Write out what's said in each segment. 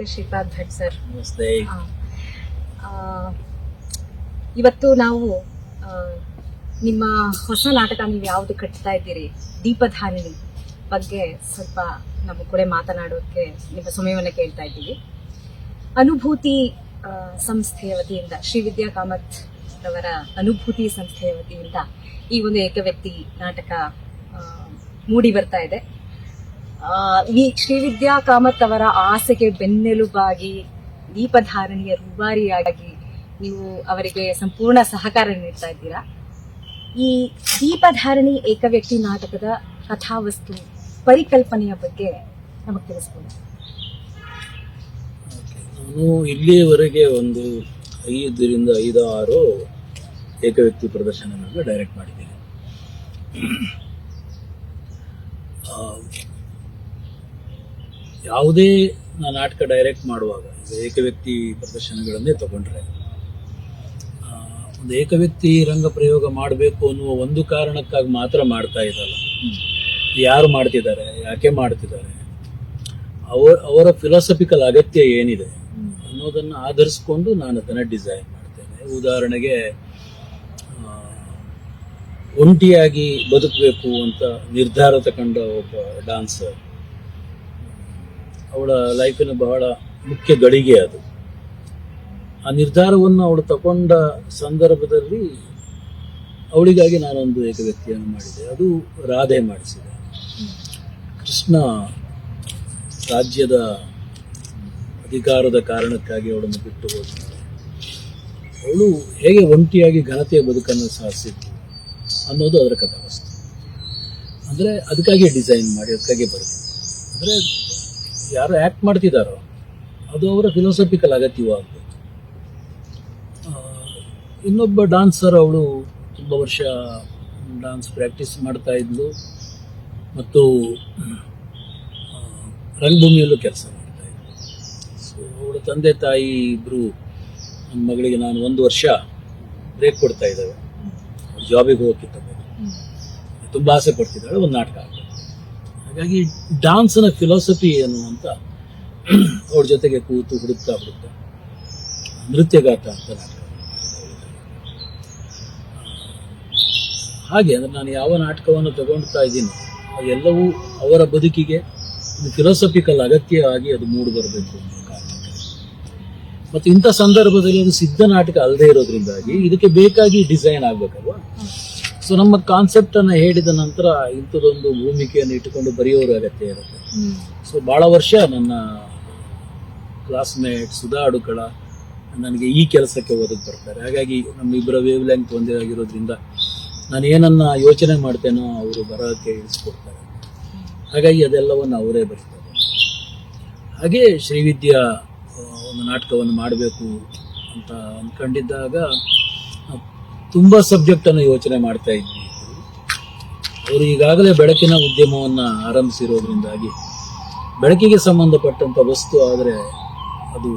ನಮಸ್ತೆ. ಶ್ರೀಪಾದ್ ಭಟ್ ಸರ್ ಇವತ್ತು ನಾವು ನಿಮ್ಮ ಹೊಸ ನಾಟಕ ನೀವು ಯಾವುದು ಕಟ್ತಾ ಇದ್ದೀರಿ? ದೀಪಧಾನಿ ಬಗ್ಗೆ ಸ್ವಲ್ಪ ನಮ್ಮ ಕೂಡ ಮಾತನಾಡೋಕ್ಕೆ ನಿಮ್ಮ ಸಮಯವನ್ನು ಕೇಳ್ತಾ ಇದ್ದೀವಿ. ಅನುಭೂತಿ ಸಂಸ್ಥೆಯ ವತಿಯಿಂದ ಶ್ರೀ ವಿದ್ಯಾ ಕಾಮತ್ ಅವರ ಅನುಭೂತಿ ಸಂಸ್ಥೆಯ ವತಿಯಿಂದ ಈ ಒಂದು ಏಕವ್ಯಕ್ತಿ ನಾಟಕ ಮೂಡಿ ಬರ್ತಾ ಇದೆ. ಈ ಶ್ರೀವಿದ್ಯಾ ಕಾಮತ್ ಅವರ ಆಸೆಗೆ ಬೆನ್ನೆಲುಬಾಗಿ, ದೀಪಧಾರಣಿಯ ರೂವಾರಿಯಾಗಿ ನೀವು ಅವರಿಗೆ ಸಂಪೂರ್ಣ ಸಹಕಾರ ನೀಡ್ತಾ ಇದ್ದೀರಾ ಈ ದೀಪಧಾರಣಿ ಏಕವ್ಯಕ್ತಿ ನಾಟಕದ ಕಥಾವಸ್ತು ಪರಿಕಲ್ಪನೆಯ ಬಗ್ಗೆ ನಮಗೆ ತಿಳಿಸ್ಬೋದು. ನಾನು ಇಲ್ಲಿಯವರೆಗೆ ಒಂದು ಐದರಿಂದ ಐದು ಆರು ಏಕವ್ಯಕ್ತಿ ಪ್ರದರ್ಶನಗಳನ್ನು ಡೈರೆಕ್ಟ್ ಮಾಡಿದ್ದೇನೆ ಯಾವುದೇ ನಾಟಕ ಡೈರೆಕ್ಟ್ ಮಾಡುವಾಗ ಏಕವ್ಯಕ್ತಿ ಪ್ರದರ್ಶನಗಳನ್ನೇ ತಗೊಂಡ್ರೆ ಒಂದು ಏಕವ್ಯಕ್ತಿ ರಂಗ ಪ್ರಯೋಗ ಮಾಡಬೇಕು ಅನ್ನುವ ಒಂದು ಕಾರಣಕ್ಕಾಗಿ ಮಾತ್ರ ಮಾಡ್ತಾ ಇದ್ದಲ್ಲ ಯಾರು ಮಾಡ್ತಿದ್ದಾರೆ, ಯಾಕೆ ಮಾಡ್ತಿದ್ದಾರೆ, ಅವರ ಅವರ ಫಿಲಾಸಫಿಕಲ್ ಅಗತ್ಯ ಏನಿದೆ ಅನ್ನೋದನ್ನು ಆಧರಿಸ್ಕೊಂಡು ನಾನು ಅದನ್ನು ಡಿಸೈನ್ ಮಾಡ್ತೇನೆ. ಉದಾಹರಣೆಗೆ ಒಂಟಿಯಾಗಿ ಬದುಕಬೇಕು ಅಂತ ನಿರ್ಧಾರ ತಗೊಂಡ ಒಬ್ಬ ಡಾನ್ಸರ್ ಅವಳ ಲೈಫಿನ ಬಹಳ ಮುಖ್ಯ ಗಳಿಗೆ ಅದು. ಆ ನಿರ್ಧಾರವನ್ನು ಅವಳು ತಗೊಂಡ ಸಂದರ್ಭದಲ್ಲಿ ಅವಳಿಗಾಗಿ ನಾನೊಂದು ಏಕವ್ಯಕ್ತಿಯನ್ನು ಮಾಡಿದೆ. ಅದು ರಾಧೆ ಮಾಡಿಸಿದೆ. ಕೃಷ್ಣ ರಾಜ್ಯದ ಅಧಿಕಾರದ ಕಾರಣಕ್ಕಾಗಿ ಅವಳನ್ನು ಬಿಟ್ಟು ಹೋದ್ಮೇಲೆ ಅವಳು ಹೇಗೆ ಒಂಟಿಯಾಗಿ ಘನತೆಯ ಬದುಕನ್ನು ಸಾಧಿಸಿದ್ದು ಅನ್ನೋದು ಅದರ ಕಥಾವಸ್ತು. ಅಂದರೆ ಅದಕ್ಕಾಗಿ ಡಿಸೈನ್ ಮಾಡಿ ಅದಕ್ಕಾಗಿ ಬರುತ್ತೆ ಅಂದರೆ ಯಾರು ಆ್ಯಕ್ಟ್ ಮಾಡ್ತಿದ್ದಾರೋ ಅದು ಅವರ ಫಿಲಾಸಫಿಕಲ್ ಅಗತ್ಯವೂ ಆಗಬೇಕು ಇನ್ನೊಬ್ಬ ಡಾನ್ಸರ್ ಅವಳು ತುಂಬ ವರ್ಷ ಡಾನ್ಸ್ ಪ್ರಾಕ್ಟೀಸ್ ಮಾಡ್ತಾ ಇದ್ಲು ಮತ್ತು ರಂಗಭೂಮಿಯಲ್ಲೂ ಕೆಲಸ ಮಾಡ್ತಾ ಇದ್ಲು. ಸೊ ಅವಳ ತಂದೆ ತಾಯಿ ಇಬ್ಬರು ನನ್ನ ಮಗಳಿಗೆ ನಾನು ಒಂದು ವರ್ಷ ಬ್ರೇಕ್ ಕೊಡ್ತಾ ಇದ್ದಾವೆ. ಜಾಬಿಗೆ ಹೋಗಕ್ಕಿಂತ ತುಂಬ ಆಸೆ ಪಡ್ತಿದ್ದಾಳೆ ಒಂದು ನಾಟಕ ಹಾಗಾಗಿ ಡಾನ್ಸ್ನ ಫಿಲಾಸಫಿ ಏನು ಅಂತ ಅವ್ರ ಜೊತೆಗೆ ಕೂತು ಹುಡುಕ್ತಾ ಹುಡುಕ್ತಾ ನೃತ್ಯಗಾತ ಅಂತ ನಾಟಕ ಹಾಗೆ ಅಂದರೆ ನಾನು ಯಾವ ನಾಟಕವನ್ನು ತಗೊಳ್ತಾ ಇದ್ದೀನಿ, ಅದೆಲ್ಲವೂ ಅವರ ಬದುಕಿಗೆ ಒಂದು ಫಿಲಾಸಫಿಕಲ್ ಅಗತ್ಯವಾಗಿ ಅದು ಮೂಡಿ ಬರಬೇಕು ಅನ್ನೋ ಮತ್ತು ಇಂಥ ಸಂದರ್ಭದಲ್ಲಿ ಅದು ಸಿದ್ಧ ನಾಟಕ ಅಲ್ಲದೆ ಇರೋದ್ರಿಂದಾಗಿ ಇದಕ್ಕೆ ಬೇಕಾಗಿ ಡಿಸೈನ್ ಆಗಬೇಕಲ್ವಾ? ಸೊ ನಮ್ಮ ಕಾನ್ಸೆಪ್ಟನ್ನು ಹೇಳಿದ ನಂತರ ಇಂಥದೊಂದು ಭೂಮಿಕೆಯನ್ನು ಇಟ್ಟುಕೊಂಡು ಬರೆಯೋರು ಅಗತ್ಯ ಇರುತ್ತೆ. ಸೊ ಭಾಳ ವರ್ಷ ನನ್ನ ಕ್ಲಾಸ್ಮೇಟ್ ಸುಧಾ ನನಗೆ ಈ ಕೆಲಸಕ್ಕೆ ಓದಕ್ಕೆ ಬರ್ತಾರೆ. ಹಾಗಾಗಿ ನಮ್ಮಿಬ್ಬರ ವೇವ್ ಲೆಂತ್ ಒಂದೇ ಆಗಿರೋದ್ರಿಂದ ನಾನು ಏನನ್ನ ಯೋಚನೆ ಮಾಡ್ತೇನೋ ಅವರು ಬರೋಕ್ಕೆ ಇಳಿಸ್ಕೊಡ್ತಾರೆ. ಹಾಗಾಗಿ ಅದೆಲ್ಲವನ್ನು ಅವರೇ ಬರ್ತಾರೆ. ಹಾಗೆ ಶ್ರೀವಿದ್ಯಾ ಒಂದು ನಾಟಕವನ್ನು ಮಾಡಬೇಕು ಅಂತ ಅಂದ್ಕೊಂಡಿದ್ದಾಗ ತುಂಬ ಸಬ್ಜೆಕ್ಟನ್ನು ಯೋಚನೆ ಮಾಡ್ತಾ ಇದ್ವಿ. ಅವರು ಈಗಾಗಲೇ ಬೆಳಕಿನ ಉದ್ಯಮವನ್ನು ಆರಂಭಿಸಿರೋದ್ರಿಂದಾಗಿ ಬೆಳಕಿಗೆ ಸಂಬಂಧಪಟ್ಟಂಥ ವಸ್ತು ಆದರೆ ಅದು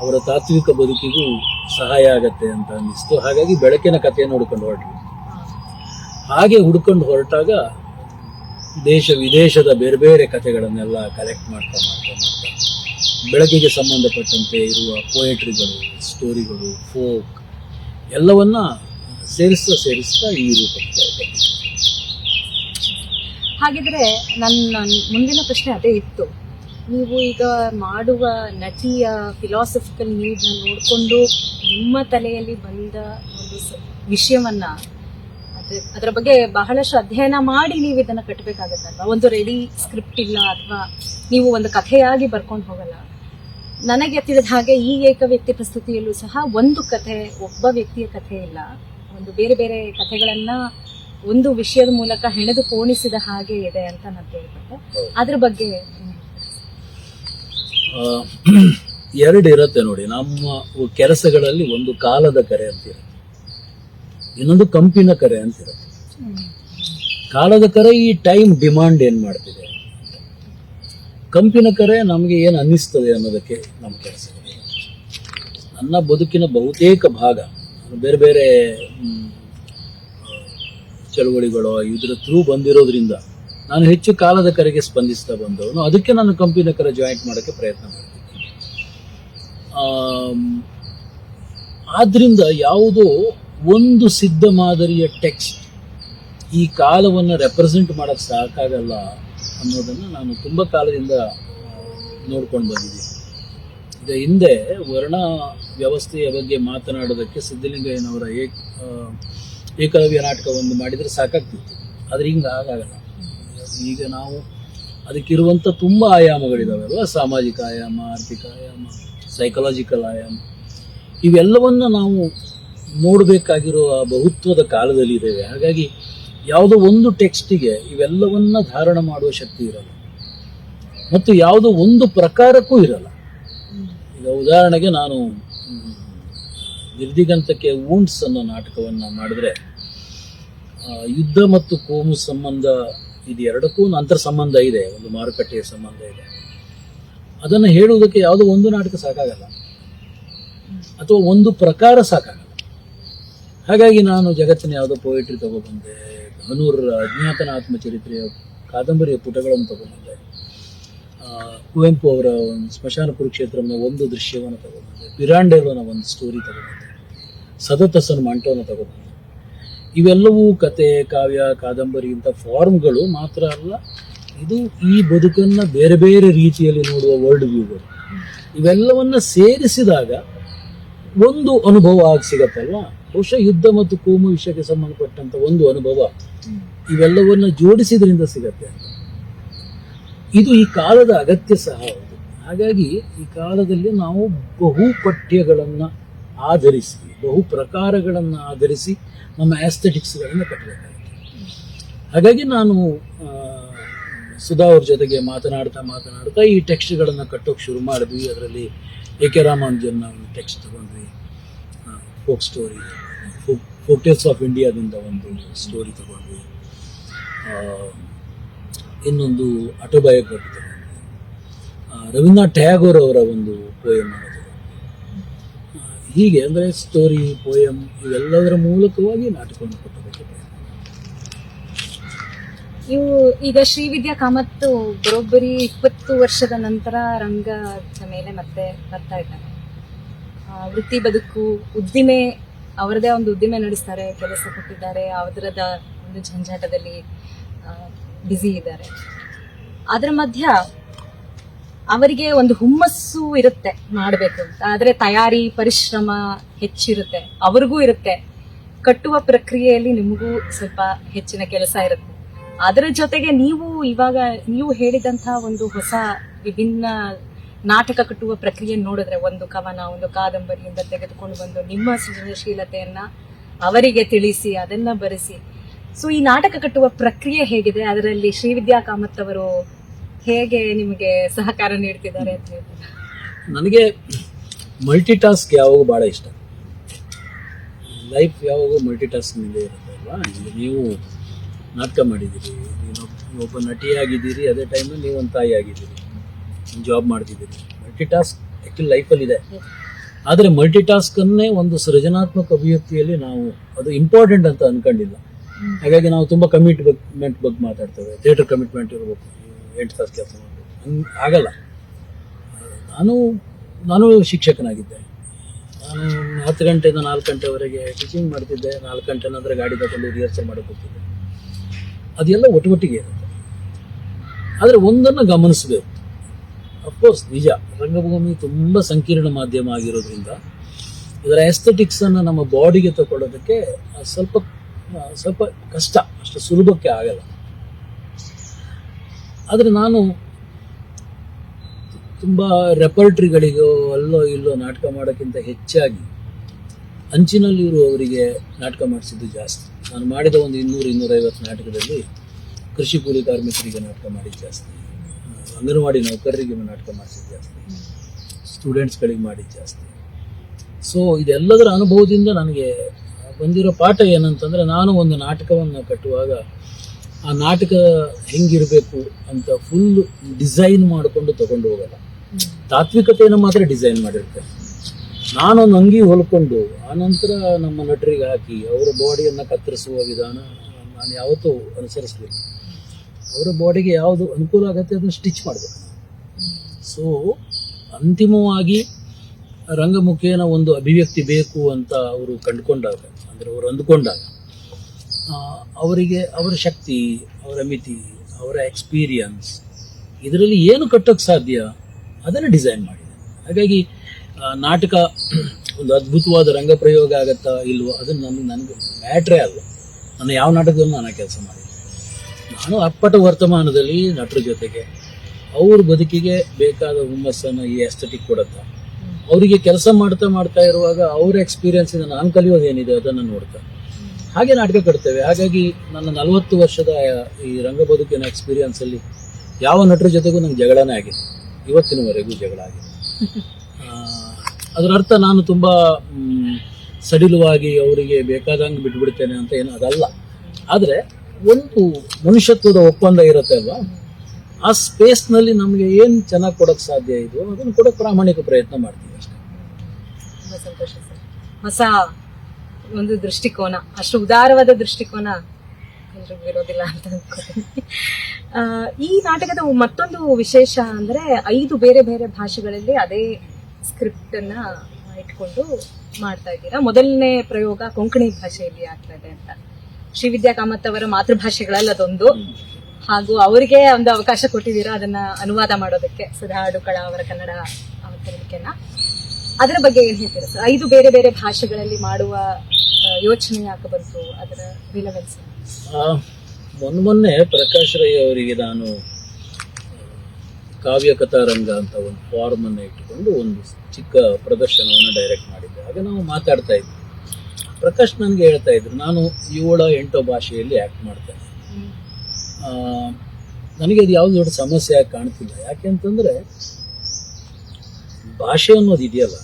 ಅವರ ತಾತ್ವಿಕ ಬದುಕಿಗೂ ಸಹಾಯ ಆಗತ್ತೆ ಅಂತ ಅನ್ನಿಸ್ತು. ಹಾಗಾಗಿ ಬೆಳಕಿನ ಕಥೆಯನ್ನು ಹುಡ್ಕೊಂಡು ಹೊರಟ್ವಿ. ಹಾಗೆ ಹುಡ್ಕೊಂಡು ಹೊರಟಾಗ ದೇಶ ವಿದೇಶದ ಬೇರೆ ಬೇರೆ ಕಥೆಗಳನ್ನೆಲ್ಲ ಕಲೆಕ್ಟ್ ಮಾಡ್ತಾ ಮಾಡ್ತಾ ಮಾಡ್ತಾ ಬೆಳಕಿಗೆ ಸಂಬಂಧಪಟ್ಟಂತೆ ಇರುವ ಪೋಯೆಟ್ರಿಗಳು ಸ್ಟೋರಿಗಳು ಫೋಕ್ ಎಲ್ಲವನ್ನ ಸೇರಿಸ್ತಾ ಸೇರಿಸ್ತಾ ಈ ರೂಪಕ್ಕೆ ಹಾಗಿದ್ರೆ ನನ್ನ ಮುಂದಿನ ಪ್ರಶ್ನೆ ಅದೇ ಇತ್ತು. ನೀವು ಈಗ ಮಾಡುವ ನಟಿಯ ಫಿಲಾಸಫಿಕಲ್ ನೀಡ್ನ ನೋಡಿಕೊಂಡು ನಿಮ್ಮ ತಲೆಯಲ್ಲಿ ಬಂದ ಒಂದು ವಿಷಯವನ್ನ ಅದರ ಬಗ್ಗೆ ಬಹಳಷ್ಟು ಅಧ್ಯಯನ ಮಾಡಿ ನೀವು ಇದನ್ನ ಕಟ್ಟಬೇಕಾಗತ್ತಲ್ವಾ ಒಂದು ರೆಡಿ ಸ್ಕ್ರಿಪ್ಟ್ ಇಲ್ಲ ಅಥವಾ ನೀವು ಒಂದು ಕಥೆಯಾಗಿ ಬರ್ಕೊಂಡು ಹೋಗಲ್ಲ. ನನಗೆ ತಿಳಿದ ಹಾಗೆ ಈ ಏಕ ವ್ಯಕ್ತಿ ಪ್ರಸ್ತುತಿಯಲ್ಲೂ ಸಹ ಒಂದು ಕಥೆ ಒಬ್ಬ ವ್ಯಕ್ತಿಯ ಕಥೆ ಇಲ್ಲ. ಒಂದು ಬೇರೆ ಬೇರೆ ಕಥೆಗಳನ್ನ ಒಂದು ವಿಷಯದ ಮೂಲಕ ಹೆಣೆದು ಪೋಣಿಸಿದ ಹಾಗೆ ಇದೆ ಅಂತ ನಾನು ಕೇಳ್ಪಟ್ಟೆ. ಅದ್ರ ಬಗ್ಗೆ ಎರಡು ಇರುತ್ತೆ ನೋಡಿ. ನಮ್ಮ ಕೆಲಸಗಳಲ್ಲಿ ಒಂದು ಕಾಲದ ಕರೆ ಅಂತ ಇರುತ್ತೆ. ಇನ್ನೊಂದು ಕಂಪಿನ ಕರೆ ಅಂತ ಇರುತ್ತೆ. ಕಾಲದ ಕರೆ ಈ ಟೈಮ್ ಡಿಮಾಂಡ್ ಏನ್ ಮಾಡ್ತಿದೆ? ಕಂಪಿನ ಕರೆ ನಮಗೆ ಏನು ಅನ್ನಿಸ್ತದೆ ಅನ್ನೋದಕ್ಕೆ ನಮ್ಮ ಕೆಲಸ. ನನ್ನ ಬದುಕಿನ ಬಹುತೇಕ ಭಾಗ, ಬೇರೆ ಬೇರೆ ಚಳುವಳಿಗಳು, ಇದ್ರ ಥ್ರೂ ಬಂದಿರೋದ್ರಿಂದ ನಾನು ಹೆಚ್ಚು ಕಾಲದ ಕರೆಗೆ ಸ್ಪಂದಿಸ್ತಾ ಬಂದವನು. ಅದಕ್ಕೆ ನಾನು ಕಂಪಿನ ಕರೆ ಜಾಯಿಂಟ್ ಮಾಡೋಕ್ಕೆ ಪ್ರಯತ್ನ ಮಾಡ್ತೀನಿ ಆದ್ದರಿಂದ ಯಾವುದೋ ಒಂದು ಸಿದ್ಧ ಮಾದರಿಯ ಟೆಕ್ಸ್ಟ್ ಈ ಕಾಲವನ್ನು ರೆಪ್ರೆಸೆಂಟ್ ಮಾಡೋಕ್ಕೆ ಸಾಕಾಗಲ್ಲ ಅನ್ನೋದನ್ನು ನಾನು ತುಂಬ ಕಾಲದಿಂದ ನೋಡ್ಕೊಂಡು ಬಂದಿದ್ದೀನಿ. ಈಗ ಹಿಂದೆ ವರ್ಣ ವ್ಯವಸ್ಥೆಯ ಬಗ್ಗೆ ಮಾತನಾಡೋದಕ್ಕೆ ಸಿದ್ದಲಿಂಗಯ್ಯನವರ ಏಕ ಏಕಲವ್ಯ ನಾಟಕ ಒಂದು ಮಾಡಿದರೆ ಸಾಕಾಗ್ತಿತ್ತು. ಆದರೆ ಹಿಂಗೆ ಆಗಾಗಲ್ಲ ಈಗ ನಾವು ಅದಕ್ಕಿರುವಂಥ ತುಂಬ ಆಯಾಮಗಳಿದಾವಲ್ವ? ಸಾಮಾಜಿಕ ಆಯಾಮ, ಆರ್ಥಿಕ ಆಯಾಮ ಸೈಕಲಾಜಿಕಲ್ ಆಯಾಮ. ಇವೆಲ್ಲವನ್ನು ನಾವು ನೋಡಬೇಕಾಗಿರುವ ಬಹುತ್ವದ ಕಾಲದಲ್ಲಿ ಇದ್ದೇವೆ ಹಾಗಾಗಿ ಯಾವುದೋ ಒಂದು ಟೆಕ್ಸ್ಟಿಗೆ ಇವೆಲ್ಲವನ್ನ ಧಾರಣ ಮಾಡುವ ಶಕ್ತಿ ಇರಲ್ಲ. ಮತ್ತು ಯಾವುದೋ ಒಂದು ಪ್ರಕಾರಕ್ಕೂ ಇರಲ್ಲ. ಈಗ ಉದಾಹರಣೆಗೆ ನಾನು ನಿರ್ದಿಗಂತಕ್ಕೆ ವೂಂಡ್ಸ್ ಅನ್ನೋ ನಾಟಕವನ್ನು ಮಾಡಿದ್ರೆ ಯುದ್ಧ ಮತ್ತು ಕೋಮು ಸಂಬಂಧ ಇದು ಎರಡಕ್ಕೂ ಅಂತರ್ ಸಂಬಂಧ ಇದೆ, ಒಂದು ಮಾರುಕಟ್ಟೆಯ ಸಂಬಂಧ ಇದೆ. ಅದನ್ನು ಹೇಳುವುದಕ್ಕೆ ಯಾವುದೋ ಒಂದು ನಾಟಕ ಸಾಕಾಗಲ್ಲ. ಅಥವಾ ಒಂದು ಪ್ರಕಾರ ಸಾಕಾಗಲ್ಲ. ಹಾಗಾಗಿ ನಾನು ಜಗತ್ತಿನ ಯಾವುದೋ ಪೋಯಿಟ್ರಿ ತಗೊಬಂದೆ ಹನೂರ್ ಅಜ್ಞಾತನ ಆತ್ಮಚರಿತ್ರೆಯ ಕಾದಂಬರಿಯ ಪುಟಗಳನ್ನು ತಗೊಂಡಿದ್ದೆ ಆ, ಕುವೆಂಪು ಅವರ ಒಂದು ಸ್ಮಶಾನ ಕುರುಕ್ಷೇತ್ರನ ಒಂದು ದೃಶ್ಯವನ್ನು ತಗೊಂಡಿದ್ದೆ ಪಿರಾಂಡೇಲನ ಒಂದು ಸ್ಟೋರಿ ತಗೊಂಡಿದ್ದೆ ಸದತಸನ ಮಂಟೋನ ತಗೊಂಡಿದ್ದೆ ಇವೆಲ್ಲವೂ ಕತೆ ಕಾವ್ಯ ಕಾದಂಬರಿ ಇಂಥ ಫಾರ್ಮ್ಗಳು ಮಾತ್ರ ಅಲ್ಲ ಇದು ಈ ಬದುಕನ್ನು ಬೇರೆ ಬೇರೆ ರೀತಿಯಲ್ಲಿ ನೋಡುವ ವರ್ಲ್ಡ್ ವ್ಯೂಗಳು ಇವೆಲ್ಲವನ್ನ ಸೇರಿಸಿದಾಗ ಒಂದು ಅನುಭವ ಆಗಿ ಸಿಗತ್ತಲ್ವಾ? ಬಹುಶಃ ಯುದ್ಧ ಮತ್ತು ಕೋಮು ವಿಷಯಕ್ಕೆ ಸಂಬಂಧಪಟ್ಟಂತ ಒಂದು ಅನುಭವ. ಇವೆಲ್ಲವನ್ನ ಜೋಡಿಸಿದ್ರಿಂದ ಸಿಗತ್ತೆ ಅಂತ. ಇದು ಈ ಕಾಲದ ಅಗತ್ಯ ಸಹ ಹೌದು. ಹಾಗಾಗಿ ಈ ಕಾಲದಲ್ಲಿ ನಾವು ಬಹು ಪಠ್ಯಗಳನ್ನು ಆಧರಿಸಿ ಬಹು ಪ್ರಕಾರಗಳನ್ನು ಆಧರಿಸಿ ನಮ್ಮ ಆಸ್ಥೆಟಿಕ್ಸ್ಗಳನ್ನು ಕಟ್ಟಬೇಕಾಗುತ್ತೆ ಹಾಗಾಗಿ ನಾನು ಸುಧಾ ಅವ್ರ ಜೊತೆಗೆ ಮಾತನಾಡ್ತಾ ಮಾತನಾಡ್ತಾ ಈ ಟೆಕ್ಸ್ಟ್ಗಳನ್ನು ಕಟ್ಟೋಕೆ ಶುರು ಮಾಡಿದ್ವಿ. ಅದರಲ್ಲಿ ಎ ಕೆ ರಾಮಾನುಜನ್ನ ಒಂದು ಟೆಕ್ಸ್ಟ್ ತಗೊಂಡ್ವಿ. Folk story folk folk tales of ಇಂಡಿಯಾದಿಂದ ಒಂದು ಸ್ಟೋರಿ ತಗೊಂಡ್ವಿ. ಇನ್ನೊಂದು ಆಟೋಬಯೋಗ್ರಫಿ ತಗೊಂಡ್ವಿ. ರವೀಂದ್ರನಾಥ್ ಟ್ಯಾಗೋರ್ ಅವರ ಒಂದು ಪೋಯಮ್ ಹೀಗೆ ಅಂದರೆ ಸ್ಟೋರಿ ಪೋಯಮ್ ಇವೆಲ್ಲದರ ಮೂಲಕವಾಗಿ ನಾಟಕವನ್ನು ಕೊಟ್ಟಬೇಕು ನೀವು ಈಗ ಶ್ರೀವಿದ್ಯಾ ಕಾಮತ್ತು ಬರೋಬ್ಬರಿ ಇಪ್ಪತ್ತು ವರ್ಷದ ನಂತರ ರಂಗದ ಮೇಲೆ ಮತ್ತೆ ಬರ್ತಾ ಇದ್ದಾರೆ. ವೃತ್ತಿ ಬದುಕು, ಉದ್ದಿಮೆ ಅವರದೇ ಒಂದು ಉದ್ದಿಮೆ ನಡೆಸ್ತಾರೆ, ಕೆಲಸ ಕೊಟ್ಟಿದ್ದಾರೆ ಅದರದ ಒಂದು ಜಂಜಾಟದಲ್ಲಿ ಬ್ಯುಸಿ ಇದ್ದಾರೆ. ಅದರ ಮಧ್ಯ ಅವರಿಗೆ ಒಂದು ಹುಮ್ಮಸ್ಸು ಇರುತ್ತೆ ಮಾಡಬೇಕು ಅಂತ. ಆದರೆ ತಯಾರಿ, ಪರಿಶ್ರಮ ಹೆಚ್ಚಿರುತ್ತೆ. ಅವ್ರಿಗೂ ಇರುತ್ತೆ. ಕಟ್ಟುವ ಪ್ರಕ್ರಿಯೆಯಲ್ಲಿ ನಿಮಗೂ ಸ್ವಲ್ಪ ಹೆಚ್ಚಿನ ಕೆಲಸ ಇರುತ್ತೆ. ಅದರ ಜೊತೆಗೆ ನೀವು ಇವಾಗ, ನೀವು ಹೇಳಿದಂಥ ಒಂದು ಹೊಸ ವಿಭಿನ್ನ ನಾಟಕ ಕಟ್ಟುವ ಪ್ರಕ್ರಿಯೆ ನೋಡಿದ್ರೆ ಒಂದು ಕವನ, ಒಂದು ಕಾದಂಬರಿಯಿಂದ ತೆಗೆದುಕೊಂಡು ಬಂದು ನಿಮ್ಮ ಸೃಜನಶೀಲತೆಯನ್ನ ಅವರಿಗೆ ತಿಳಿಸಿ, ಅದನ್ನ ಬರೆಸಿ. ಸೊ ಈ ನಾಟಕ ಕಟ್ಟುವ ಪ್ರಕ್ರಿಯೆ ಹೇಗಿದೆ? ಅದರಲ್ಲಿ ಶ್ರೀವಿದ್ಯಾ ಕಾಮತ್ ಅವರು ಹೇಗೆ ನಿಮಗೆ ಸಹಕಾರ ನೀಡ್ತಿದ್ದಾರೆ ಅಂತ ಹೇಳ್ತಾರೆ? ನನಗೆ ಮಲ್ಟಿ ಟಾಸ್ಕ್ ಯಾವಾಗ ಭಾಳ ಇಷ್ಟ. ಲೈಫ್ ಯಾವಾಗೂ ಮಲ್ಟಿ ಟಾಸ್ಕ್ ಮೇಲೆ ಇರುತ್ತೆ ನೀವು ನಾಟಕ ಮಾಡಿದ್ದೀರಿ ಒಬ್ಬ ನಟಿಯಾಗಿದ್ದೀರಿ, ಅದೇ ಟೈಮಲ್ಲಿ ನೀವು ಒಂದು ತಾಯಿ ಆಗಿದ್ದೀರಿ ಜಾಬ್ ಮಾಡ್ತಿದ್ದೆ. ಮಲ್ಟಿ ಟಾಸ್ಕ್ ಆ್ಯಕ್ಚುಲಿ ಲೈಫಲ್ಲಿ ಇದೆ. ಆದರೆ ಮಲ್ಟಿ ಟಾಸ್ಕನ್ನೇ ಒಂದು ಸೃಜನಾತ್ಮಕ ಅಭಿವ್ಯಕ್ತಿಯಲ್ಲಿ ನಾವು ಅದು ಇಂಪಾರ್ಟೆಂಟ್ ಅಂತ ಅನ್ಕೊಂಡಿಲ್ಲ. ಹಾಗಾಗಿ ನಾವು ತುಂಬ ಕಮಿಟ್ಮೆಂಟ್ ಬಗ್ಗೆ ಮಾತಾಡ್ತೇವೆ. ಥಿಯೇಟರ್ ಕಮಿಟ್ಮೆಂಟ್ ಇರಬೇಕು, ಎಂಟು ತಾಸು ಕೆಲಸ ಮಾಡಬೇಕು. ಹಂಗೆ ಆಗಲ್ಲ. ನಾನು ನಾನು ಶಿಕ್ಷಕನಾಗಿದ್ದೆ. ನಾನು ಹತ್ತು ಗಂಟೆಯಿಂದ ನಾಲ್ಕು ಗಂಟೆವರೆಗೆ ಟೀಚಿಂಗ್ ಮಾಡ್ತಿದ್ದೆ. ನಾಲ್ಕು ಗಂಟೆ ನಂತರ ಗಾಡಿ ತಗೊಂಡು ರಿಹರ್ಸಲ್ ಮಾಡಕ್ಕೆ ಹೋಗ್ತಿದ್ದೆ. ಅದೆಲ್ಲ ಒಟ್ಟೊಟ್ಟಿಗೆ ಇರುತ್ತೆ. ಆದರೆ ಒಂದನ್ನು ಗಮನಿಸಬೇಕು. ಅಫ್ಕೋರ್ಸ್ ನಿಜ. ರಂಗಭೂಮಿ ತುಂಬ ಸಂಕೀರ್ಣ ಮಾಧ್ಯಮ ಆಗಿರೋದ್ರಿಂದ ಇದರ ಎಸ್ಥೆಟಿಕ್ಸನ್ನು ನಮ್ಮ ಬಾಡಿಗೆ ತಗೊಳ್ಳೋದಕ್ಕೆ ಸ್ವಲ್ಪ ಸ್ವಲ್ಪ ಕಷ್ಟ, ಅಷ್ಟು ಸುಲಭಕ್ಕೆ ಆಗಲ್ಲ. ಆದರೆ ನಾನು ತುಂಬ ರೆಪರ್ಟ್ರಿಗಳಿಗೋ ಅಲ್ಲೋ ಇಲ್ಲೋ ನಾಟಕ ಮಾಡೋಕ್ಕಿಂತ ಹೆಚ್ಚಾಗಿ ಅಂಚಿನಲ್ಲಿ ಅಂಚಿನಲ್ಲಿರುವವರಿಗೆ ನಾಟಕ ಮಾಡಿಸಿದ್ದು ಜಾಸ್ತಿ. ನಾನು ಮಾಡಿದ ಒಂದು ಇನ್ನೂರು ಇನ್ನೂರೈವತ್ತು ನಾಟಕದಲ್ಲಿ ಕೃಷಿ ಕೂಲಿ ಕಾರ್ಮಿಕರಿಗೆ ನಾಟಕ ಮಾಡಿದ್ದು ಜಾಸ್ತಿ. ಅಂಗನವಾಡಿ ನೌಕರರಿಗೆ ನಾಟಕ ಮಾಡಿಸಿದ್ದು ಜಾಸ್ತಿ. ಸ್ಟೂಡೆಂಟ್ಸ್ಗಳಿಗೆ ಮಾಡಿದ್ದು ಜಾಸ್ತಿ. ಸೊ ಇದೆಲ್ಲದರ ಅನುಭವದಿಂದ ನನಗೆ ಬಂದಿರೋ ಪಾಠ ಏನಂತಂದರೆ ನಾನು ಒಂದು ನಾಟಕವನ್ನು ಕಟ್ಟುವಾಗ ಆ ನಾಟಕ ಹೆಂಗಿರಬೇಕು ಅಂತ ಫುಲ್ ಡಿಸೈನ್ ಮಾಡಿಕೊಂಡು ತಗೊಂಡು ಹೋಗಲ್ಲ. ತಾತ್ವಿಕತೆಯನ್ನು ಮಾತ್ರ ಡಿಸೈನ್ ಮಾಡಿರ್ತೇನೆ ಒಂದು ಅಂಗಿ ಹೊಲ್ಕೊಂಡು ಆನಂತರ ನಮ್ಮ ನಟರಿಗೆ ಹಾಕಿ ಅವರ ಬಾಡಿಯನ್ನು ಕತ್ತರಿಸುವ ವಿಧಾನ ನಾನು ಯಾವತ್ತೂ ಅನುಸರಿಸಲಿಲ್ಲ. ಅವರ ಬಾಡಿಗೆ ಯಾವುದು ಅನುಕೂಲ ಆಗುತ್ತೆ ಅದನ್ನು ಸ್ಟಿಚ್ ಮಾಡಬೇಕು. ಸೊ ಅಂತಿಮವಾಗಿ ರಂಗಮುಖೇನ ಒಂದು ಅಭಿವ್ಯಕ್ತಿ ಬೇಕು ಅಂತ ಅವರು ಕಂಡುಕೊಂಡಾಗ, ಅಂದರೆ ಅವರು ಅಂದುಕೊಂಡಾಗ ಅವರಿಗೆ ಅವರ ಶಕ್ತಿ, ಅವರ ಮಿತಿ, ಅವರ ಎಕ್ಸ್ಪೀರಿಯನ್ಸ್ ಇದರಲ್ಲಿ ಏನು ಕಟ್ಟೋಕ್ಕೆ ಸಾಧ್ಯ ಅದನ್ನು ಡಿಸೈನ್ ಮಾಡಿದೆ. ಹಾಗಾಗಿ ನಾಟಕ ಒಂದು ಅದ್ಭುತವಾದ ರಂಗ ಪ್ರಯೋಗ ಆಗತ್ತಾ ಇಲ್ವೋ ಅದನ್ನು ನನಗೆ ನನಗೆ ಮ್ಯಾಟ್ರೇ ಅಲ್ಲ. ನಾನು ಯಾವ ನಾಟಕದಲ್ಲೂ ನಾನು ಕೆಲಸ ಮಾಡಿಲ್ಲ. ನಾನು ಅಪ್ಪಟ ವರ್ತಮಾನದಲ್ಲಿ ನಟರ ಜೊತೆಗೆ, ಅವ್ರ ಬದುಕಿಗೆ ಬೇಕಾದ ಹುಮ್ಮಸ್ಸನ್ನು ಈ ಎಸ್ಥೆಟಿಕ್ ಕೊಡುತ್ತಾ. ಅವರಿಗೆ ಕೆಲಸ ಮಾಡ್ತಾ ಮಾಡ್ತಾ ಇರುವಾಗ ಅವ್ರ ಎಕ್ಸ್ಪೀರಿಯನ್ಸಿಂದ ನಾನು ಕಲಿಯೋದು ಏನಿದೆ ಅದನ್ನು ನೋಡ್ತಾ. ಹಾಗೆ ನಾಟಕ ಕಟ್ತೇವೆ. ಹಾಗಾಗಿ ನನ್ನ ನಲವತ್ತು ವರ್ಷದ ಈ ರಂಗ ಬದುಕಿನ ಎಕ್ಸ್ಪೀರಿಯನ್ಸಲ್ಲಿ ಯಾವ ನಟರ ಜೊತೆಗೂ ನಂಗೆ ಜಗಳನೇ ಆಗಿದೆ ಇವತ್ತಿನವರೆಗೂ ಜಗಳ ಆಗಿದೆ ಅದರ ಅರ್ಥ ನಾನು ತುಂಬ ಸಡಿಲವಾಗಿ ಅವರಿಗೆ ಬೇಕಾದಂಗೆ ಬಿಟ್ಬಿಡ್ತೇನೆ ಅಂತ ಏನು ಅದಲ್ಲ. ಆದರೆ ಒಂದು ಮನುಷ್ಯತ್ವದ ಒಪ್ಪಂದ ಇರುತ್ತೆ ಅಲ್ವಾ? ಆ ಸ್ಪೇಸ್ನಲ್ಲಿ ನಮಗೆ ಏನು ಚೆನ್ನಾಗಿ ಕೊಡೋಕೆ ಸಾಧ್ಯ ಇದೆಯೋ ಅದನ್ನು ಕೊಡೋಕ್ಕೆ ಪ್ರಾಮಾಣಿಕ ಪ್ರಯತ್ನ ಮಾಡ್ತೀವಿ ಅಷ್ಟೇ. ತುಂಬಾ ಸಂತೋಷ ಸರ್. ಹೊಸ ಒಂದು ದೃಷ್ಟಿಕೋನ, ಅಷ್ಟು ಉದಾರವಾದ ದೃಷ್ಟಿಕೋನ ಎಲ್ರಿಗೂ ಇರೋದಿಲ್ಲ ಅಂತ ಈ ನಾಟಕದ ಮತ್ತೊಂದು ವಿಶೇಷ ಅಂದ್ರೆ ಐದು ಬೇರೆ ಬೇರೆ ಭಾಷೆಗಳಲ್ಲಿ ಅದೇ ಸ್ಕ್ರಿಪ್ಟ್ ಇಟ್ಕೊಂಡು ಮಾಡ್ತಾ ಇದ್ದೀರಾ? ಮೊದಲನೇ ಪ್ರಯೋಗ ಕೊಂಕಣಿ ಭಾಷೆಯಲ್ಲಿ ಆಗ್ತಾ ಇದೆ ಅಂತ. ಶ್ರೀವಿದ್ಯಾ ಕಾಮತ್ ಅವರ ಮಾತೃಭಾಷೆಗಳಲ್ಲಿ ಅದೊಂದು. ಹಾಗೂ ಅವರಿಗೆ ಒಂದು ಅವಕಾಶ ಕೊಟ್ಟಿದ್ದೀರಾ, ಅದನ್ನ ಅನುವಾದ ಮಾಡೋದಕ್ಕೆ ಸುಧಾ ಅಡುಕಳ ಅವರ ಕನ್ನಡ ಅವತರಣಿಕೆನ ಅದರ ಬಗ್ಗೆ ಏನ್ ಹೇಳ್ತೀರಾ ಸರ್? ಐದು ಬೇರೆ ಬೇರೆ ಭಾಷೆಗಳಲ್ಲಿ ಮಾಡುವ ಯೋಚನೆ ಯಾಕೆ ಬಂತು ಅದರ ರಿಲವೆನ್ಸ್ ಮೊನ್ನೆ ಮೊನ್ನೆ ಪ್ರಕಾಶ್ ರೈ ಅವರಿಗೆ ನಾನು ಕಾವ್ಯ ಕಥಾರಂಗ ಅಂತ ಒಂದು ಫಾರ್ಮ್ ಅನ್ನು ಇಟ್ಟುಕೊಂಡು ಒಂದು ಚಿಕ್ಕ ಪ್ರದರ್ಶನವನ್ನು ಡೈರೆಕ್ಟ್ ಮಾಡಿದ್ದೆ. ಆಗ ನಾವು ಮಾತಾಡ್ತಾ ಇದ್ವಿ. ಪ್ರಕಾಶ್ ನನಗೆ ಹೇಳ್ತಾ ಇದ್ರು, ನಾನು ಏಳೋ ಎಂಟೋ ಭಾಷೆಯಲ್ಲಿ ಆ್ಯಕ್ಟ್ ಮಾಡ್ತೇನೆ. ನನಗೆ ಅದು ಯಾವುದು ದೊಡ್ಡ ಸಮಸ್ಯೆ ಆಗಿ ಕಾಣ್ತಿಲ್ಲ. ಯಾಕೆ ಅಂತಂದರೆ, ಭಾಷೆ ಅನ್ನೋದು ಇದೆಯಲ್ಲ,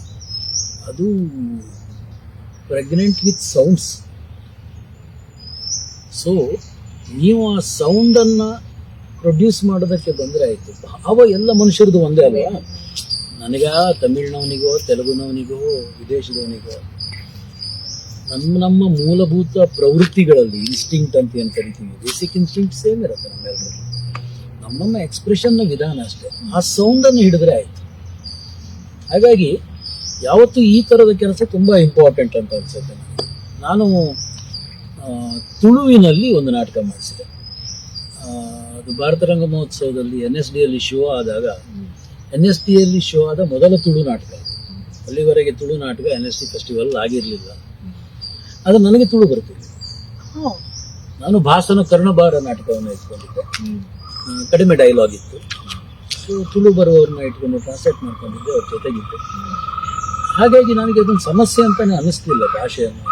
ಅದು ಪ್ರೆಗ್ನೆಂಟ್ ವಿತ್ ಸೌಂಡ್ಸ್ ಸೊ ನೀವು ಆ ಸೌಂಡನ್ನು ಪ್ರೊಡ್ಯೂಸ್ ಮಾಡೋದಕ್ಕೆ ಬಂದರೆ ಆಯಿತು. ಭಾವ ಎಲ್ಲ ಮನುಷ್ಯರದು ಒಂದೇ ಅಲ್ವಾ? ನನಗ ತಮಿಳ್ನವನಿಗೋ, ತೆಲುಗುನವನಿಗೋ, ವಿದೇಶದವನಿಗೋ ನಮ್ಮ ನಮ್ಮ ಮೂಲಭೂತ ಪ್ರವೃತ್ತಿಗಳಲ್ಲಿ ಇನ್ಸ್ಟಿಂಕ್ಟ್ ಅಂತ ಏನು ಕರಿತೀವಿ? ಬೇಸಿಕ್ ಇನ್ಸ್ಟಿಂಕ್ಟ್ ಸೇಮ್ ಇರುತ್ತೆ ನಮ್ಮೆಲ್ಲರೂ ನಮ್ಮ ನಮ್ಮ ಎಕ್ಸ್ಪ್ರೆಷನ್ನ ವಿಧಾನ ಅಷ್ಟೇ. ಆ ಸೌಂಡನ್ನು ಹಿಡಿದ್ರೆ ಆಯಿತು. ಹಾಗಾಗಿ ಯಾವತ್ತೂ ಈ ಥರದ ಕೆಲಸ ತುಂಬ ಇಂಪಾರ್ಟೆಂಟ್ ಅಂತ ಅನಿಸುತ್ತೆ. ನಾನು ತುಳುವಿನಲ್ಲಿ ಒಂದು ನಾಟಕ ಮಾಡಿಸಿದೆ. ಅದು ಭಾರತ ರಂಗ ಮಹೋತ್ಸವದಲ್ಲಿ ಎನ್ ಎಸ್ ಡಿಯಲ್ಲಿ ಶೋ ಆದಾಗ ಎನ್ ಎಸ್ ಡಿಯಲ್ಲಿ ಶೋ ಆದ ಮೊದಲ ತುಳು ನಾಟಕ ಅಲ್ಲಿವರೆಗೆ ತುಳು ನಾಟಕ ಎನ್ ಎಸ್ ಡಿ ಫೆಸ್ಟಿವಲ್ ಆಗಿರಲಿಲ್ಲ. ಅದು ನನಗೆ ತುಳು ಬರ್ತಿಲ್ಲ ನಾನು ಭಾಸನ ಕರ್ಣಭಾರ ನಾಟಕವನ್ನು ಇಟ್ಕೊಂಡಿದ್ದೆ. ಕಡಿಮೆ ಡೈಲಾಗ್ ಇತ್ತು. ಸೊ ತುಳು ಬರುವವ್ರನ್ನ ಇಟ್ಕೊಂಡು ಟ್ರಾನ್ಸ್ಲೇಟ್ ಮಾಡ್ಕೊಂಡಿದ್ದೆ ಅವ್ರ ಜೊತೆಗಿದ್ದೆ. ಹಾಗಾಗಿ ನನಗೆ ಅದೊಂದು ಸಮಸ್ಯೆ ಅಂತಾನೆ ಅನ್ನಿಸ್ತಿಲ್ಲ ಭಾಷೆಯನ್ನು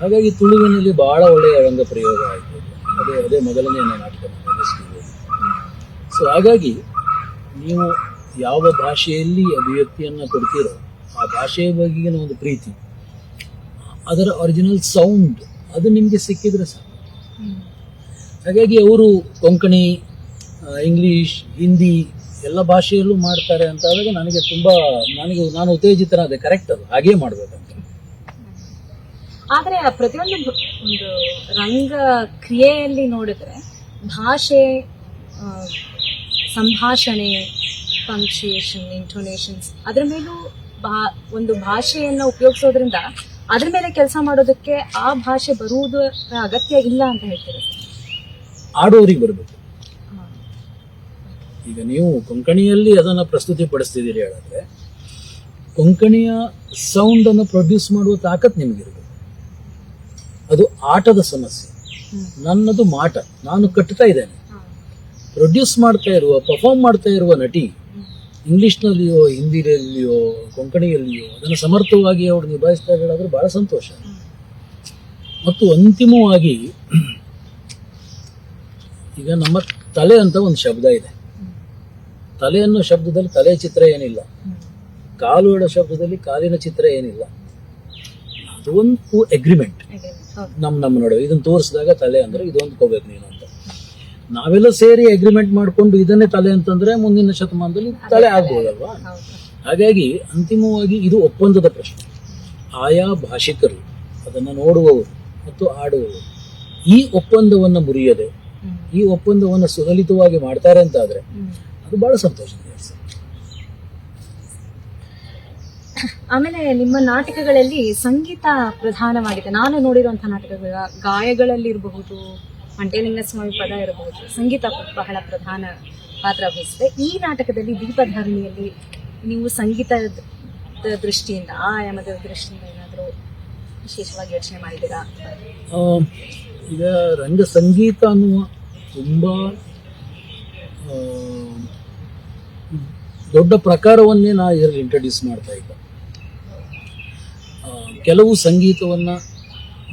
ಹಾಗಾಗಿ ತುಳುವಿನಲ್ಲಿ ಬಹಳ ಒಳ್ಳೆಯ ರಂಗ ಪ್ರಯೋಗ ಆಯಿತು. ಅದೇ ಅದೇ ಮೊದಲನೇ ನಾಟಕ ಸೊ ಹಾಗಾಗಿ ನೀವು ಯಾವ ಭಾಷೆಯಲ್ಲಿ ಅಭಿವ್ಯಕ್ತಿಯನ್ನು ಕೊಡ್ತೀರೋ ಆ ಭಾಷೆಯ ಬಗೆಗಿನ ಒಂದು ಪ್ರೀತಿ ಅದರ ಒರಿಜಿನಲ್ ಸೌಂಡ್ ಅದು ನಿಮಗೆ ಸಿಕ್ಕಿದ್ರೆ ಸಾಕು. ಹಾಗಾಗಿ ಅವರು ಕೊಂಕಣಿ ಇಂಗ್ಲೀಷ್ ಹಿಂದಿ ಎಲ್ಲ ಭಾಷೆಯಲ್ಲೂ ಮಾಡ್ತಾರೆ ಅಂತ ಆದಾಗ ನನಗೆ ತುಂಬ ನನಗೆ ನಾನು ಉತ್ತೇಜಿತನಾದೆ ಕರೆಕ್ಟ್ ಅದು. ಹಾಗೇ ಮಾಡಬೇಕಂತ. ಆದರೆ ಪ್ರತಿಯೊಂದು ಒಂದು ರಂಗ ಕ್ರಿಯೆಯಲ್ಲಿ ನೋಡಿದ್ರೆ ಭಾಷೆ ಸಂಭಾಷಣೆ ಪಂಕ್ಚುಯೇಷನ್ ಇಂಟೋನೇಷನ್ಸ್ ಅದರ ಮೇಲೂ ಭಾ ಒಂದು ಭಾಷೆಯನ್ನು ಉಪಯೋಗಿಸೋದ್ರಿಂದ ಅದ್ರ ಮೇಲೆ ಕೆಲಸ ಮಾಡೋದಕ್ಕೆ ಆ ಭಾಷೆ ಬರುವುದು ಅಗತ್ಯ ಇಲ್ಲ ಅಂತ ಹೇಳ್ತೀರಾ? ಆಡೋರಿಗೆ ಬರಬೇಕು. ಈಗ ನೀವು ಕೊಂಕಣಿಯಲ್ಲಿ ಅದನ್ನು ಪ್ರಸ್ತುತಿಪಡಿಸ್ತಿದ್ದೀರಿ ಹೇಳಿದ್ರೆ ಕೊಂಕಣಿಯ ಸೌಂಡನ್ನು ಪ್ರೊಡ್ಯೂಸ್ ಮಾಡುವ ತಾಕತ್ ನಿಮಗಿರಬೇಕು. ಅದು ಆಟದ ಸಮಸ್ಯೆ. ನನ್ನದು ಮಾಟ. ನಾನು ಕಟ್ತಾ ಇದ್ದೇನೆ. ಪ್ರೊಡ್ಯೂಸ್ ಮಾಡ್ತಾ ಇರುವ ಪರ್ಫಾರ್ಮ್ ಮಾಡ್ತಾ ಇರುವ ನಟಿ. ಇಂಗ್ಲಿಷ್ನಲ್ಲಿಯೋ ಹಿಂದಿಯಲ್ಲಿಯೋ ಕೊಂಕಣಿಯಲ್ಲಿಯೋ ಅದನ್ನು ಸಮರ್ಥವಾಗಿ ಅವರು ನಿಭಾಯಿಸ್ತಾ ಹೇಳಾದ್ರೆ ಬಹಳ ಸಂತೋಷ ಮತ್ತು ಅಂತಿಮವಾಗಿ ಈಗ ನಮ್ಮ ತಲೆ ಅಂತ ಒಂದು ಶಬ್ದ ಇದೆ. ತಲೆ ಅನ್ನೋ ಶಬ್ದದಲ್ಲಿ ತಲೆ ಚಿತ್ರ ಏನಿಲ್ಲ. ಕಾಲು ಹೇಳೋ ಶಬ್ದದಲ್ಲಿ ಕಾಲಿನ ಚಿತ್ರ ಏನಿಲ್ಲ ಅದು ಒಂದು ಅಗ್ರಿಮೆಂಟ್. ನಮ್ಮ ನಮ್ಮ ನಡುವೆ ಇದನ್ನು ತೋರಿಸಿದಾಗ ತಲೆ ಅಂದ್ರೆ ಇದೊಂದು ಕೋಬೇಕು ನೀನು ನಾವೆಲ್ಲ ಸೇರಿ ಅಗ್ರಿಮೆಂಟ್ ಮಾಡಿಕೊಂಡು ಇದನ್ನೇ ತಲೆ ಅಂತಂದ್ರೆ ಮುಂದಿನ ಶತಮಾನದಲ್ಲಿ ತಲೆ ಆಗ್ಬೋದಲ್ವಾ. ಹಾಗಾಗಿ ಅಂತಿಮವಾಗಿ ಇದು ಒಪ್ಪಂದದ ಪ್ರಶ್ನೆ. ಆಯಾ ಭಾಷಿಕರು ಅದನ್ನು ನೋಡುವವರು ಮತ್ತು ಆಡುವವರು ಈ ಒಪ್ಪಂದವನ್ನು ಮುರಿಯದೆ ಈ ಒಪ್ಪಂದವನ್ನು ಸುಲಲಿತವಾಗಿ ಮಾಡ್ತಾರೆ ಅಂತ ಆದ್ರೆ ಅದು ಬಹಳ ಸಂತೋಷ ಆಮೇಲೆ ನಿಮ್ಮ ನಾಟಕಗಳಲ್ಲಿ ಸಂಗೀತ ಪ್ರಧಾನವಾಗಿದೆ ನಾನು ನೋಡಿರುವಂತಹ ನಾಟಕಗಳ ಗಾಯಗಳಲ್ಲಿರಬಹುದು ಸ್ವಾಮಿ ಪದ ಇರಬಹುದು ಸಂಗೀತ ಬಹಳ ಪ್ರಧಾನ ಪಾತ್ರ ವಹಿಸಿದೆ. ಈ ನಾಟಕದಲ್ಲಿ ದೀಪಧಾರಣಿಯಲ್ಲಿ ನೀವು ಸಂಗೀತದ ದೃಷ್ಟಿಯಿಂದ, ಆಯಾಮದ ದೃಷ್ಟಿಯಿಂದ ಏನಾದರೂ ವಿಶೇಷವಾಗಿ ಯೋಚನೆ ಮಾಡಿದ್ದೀರಾ? ಈಗ ರಂಗ ಸಂಗೀತ ಅನ್ನುವ ತುಂಬ ದೊಡ್ಡ ಪ್ರಕಾರವನ್ನೇ ನಾ ಇದರಲ್ಲಿ ಇಂಟ್ರಡ್ಯೂಸ್ ಮಾಡ್ತಾ ಇದ್ದೆ. ಕೆಲವು ಸಂಗೀತವನ್ನು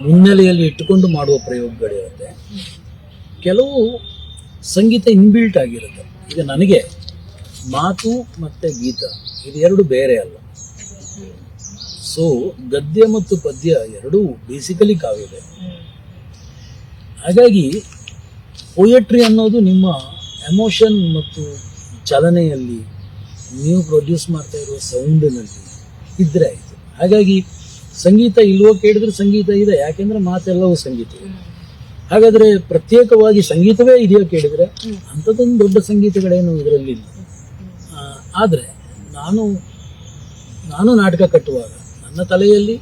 ಮುನ್ನೆಲೆಯಲ್ಲಿ ಇಟ್ಟುಕೊಂಡು ಮಾಡುವ ಪ್ರಯೋಗಗಳಿರುತ್ತೆ ಕೆಲವು ಸಂಗೀತ ಇನ್ಬಿಲ್ಟ್ ಆಗಿರುತ್ತೆ. ಈಗ ನನಗೆ ಮಾತು ಮತ್ತು ಗೀತ ಇದೆರಡು ಬೇರೆ ಅಲ್ಲ. ಸೊ ಗದ್ಯ ಮತ್ತು ಪದ್ಯ ಎರಡೂ ಬೇಸಿಕಲಿ ಕಾವ್ಯವೇ. ಹಾಗಾಗಿ ಪೊಯೆಟ್ರಿ ಅನ್ನೋದು ನಿಮ್ಮ ಎಮೋಷನ್ ಮತ್ತು ಚಲನೆಯಲ್ಲಿ ನೀವು ಪ್ರೊಡ್ಯೂಸ್ ಮಾಡ್ತಾ ಇರುವ ಸೌಂಡಿನಲ್ಲಿ ಇದ್ರೆ ಆಯಿತು. ಹಾಗಾಗಿ ಸಂಗೀತ ಇಲ್ವೋ ಕೇಳಿದ್ರೆ ಸಂಗೀತ ಇದೆ, ಯಾಕೆಂದ್ರೆ ಮಾತೆಲ್ಲವೂ ಸಂಗೀತ ಹಾಗಾದ್ರೆ ಪ್ರತ್ಯೇಕವಾಗಿ ಸಂಗೀತವೇ ಇದೆಯೋ ಕೇಳಿದ್ರೆ ಅಂಥದ್ದೊಂದು ದೊಡ್ಡ ಸಂಗೀತಗಳೇನು ಇದರಲ್ಲಿ ಆದ್ರೆ ನಾನು ನಾನು ನಾಟಕ ಕಟ್ಟುವಾಗ ನನ್ನ ತಲೆಯಲ್ಲಿ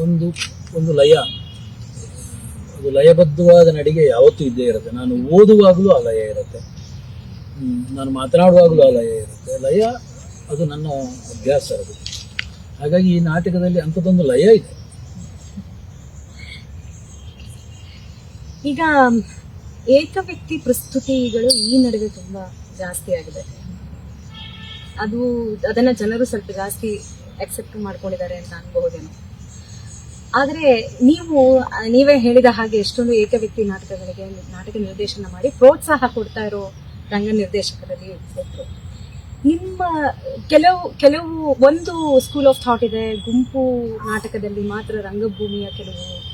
ಒಂದು ಒಂದು ಲಯ ಒಂದು ಲಯಬದ್ಧವಾದ ನಡಿಗೆ ಯಾವತ್ತೂ ಇದ್ದೇ ಇರುತ್ತೆ. ನಾನು ಓದುವಾಗಲೂ ಆ ಲಯ ಇರುತ್ತೆ. ನಾನು ಮಾತನಾಡುವಾಗಲೂ ಆ ಲಯ ಇರುತ್ತೆ. ಲಯ, ಅದು ನನ್ನ ಅಭ್ಯಾಸ ಅದು. ಹಾಗಾಗಿ ಈ ನಾಟಕದಲ್ಲಿ ಅಂಥದ್ದೊಂದು ಲಯ ಇದೆ. ಈಗ ಏಕವ್ಯಕ್ತಿ ಪ್ರಸ್ತುತಿಗಳು ಈ ನಡುವೆ ತುಂಬಾ ಜಾಸ್ತಿ ಆಗಿದೆ. ಅದು, ಅದನ್ನ ಜನರು ಸ್ವಲ್ಪ ಜಾಸ್ತಿ ಅಕ್ಸೆಪ್ಟ್ ಮಾಡ್ಕೊಂಡಿದ್ದಾರೆ ಅಂತ ಅನ್ಬಹುದೇನೋ. ಆದ್ರೆ, ನೀವು ನೀವೇ ಹೇಳಿದ ಹಾಗೆ ಎಷ್ಟೊಂದು ಏಕ ವ್ಯಕ್ತಿ ನಾಟಕಗಳಿಗೆ, ನಾಟಕ ನಿರ್ದೇಶನ ಮಾಡಿ ಪ್ರೋತ್ಸಾಹ ಕೊಡ್ತಾ ಇರೋ ರಂಗ ನಿರ್ದೇಶಕರಲ್ಲಿ ಒಬ್ಬರು ನಿಮ್ಮ, ಕೆಲವು ಕೆಲವು ಒಂದು ಸ್ಕೂಲ್ ಆಫ್ ಥಾಟ್ ಇದೆ, ಗುಂಪು ನಾಟಕದಲ್ಲಿ ಮಾತ್ರ ರಂಗಭೂಮಿಯ ಕೆಲವು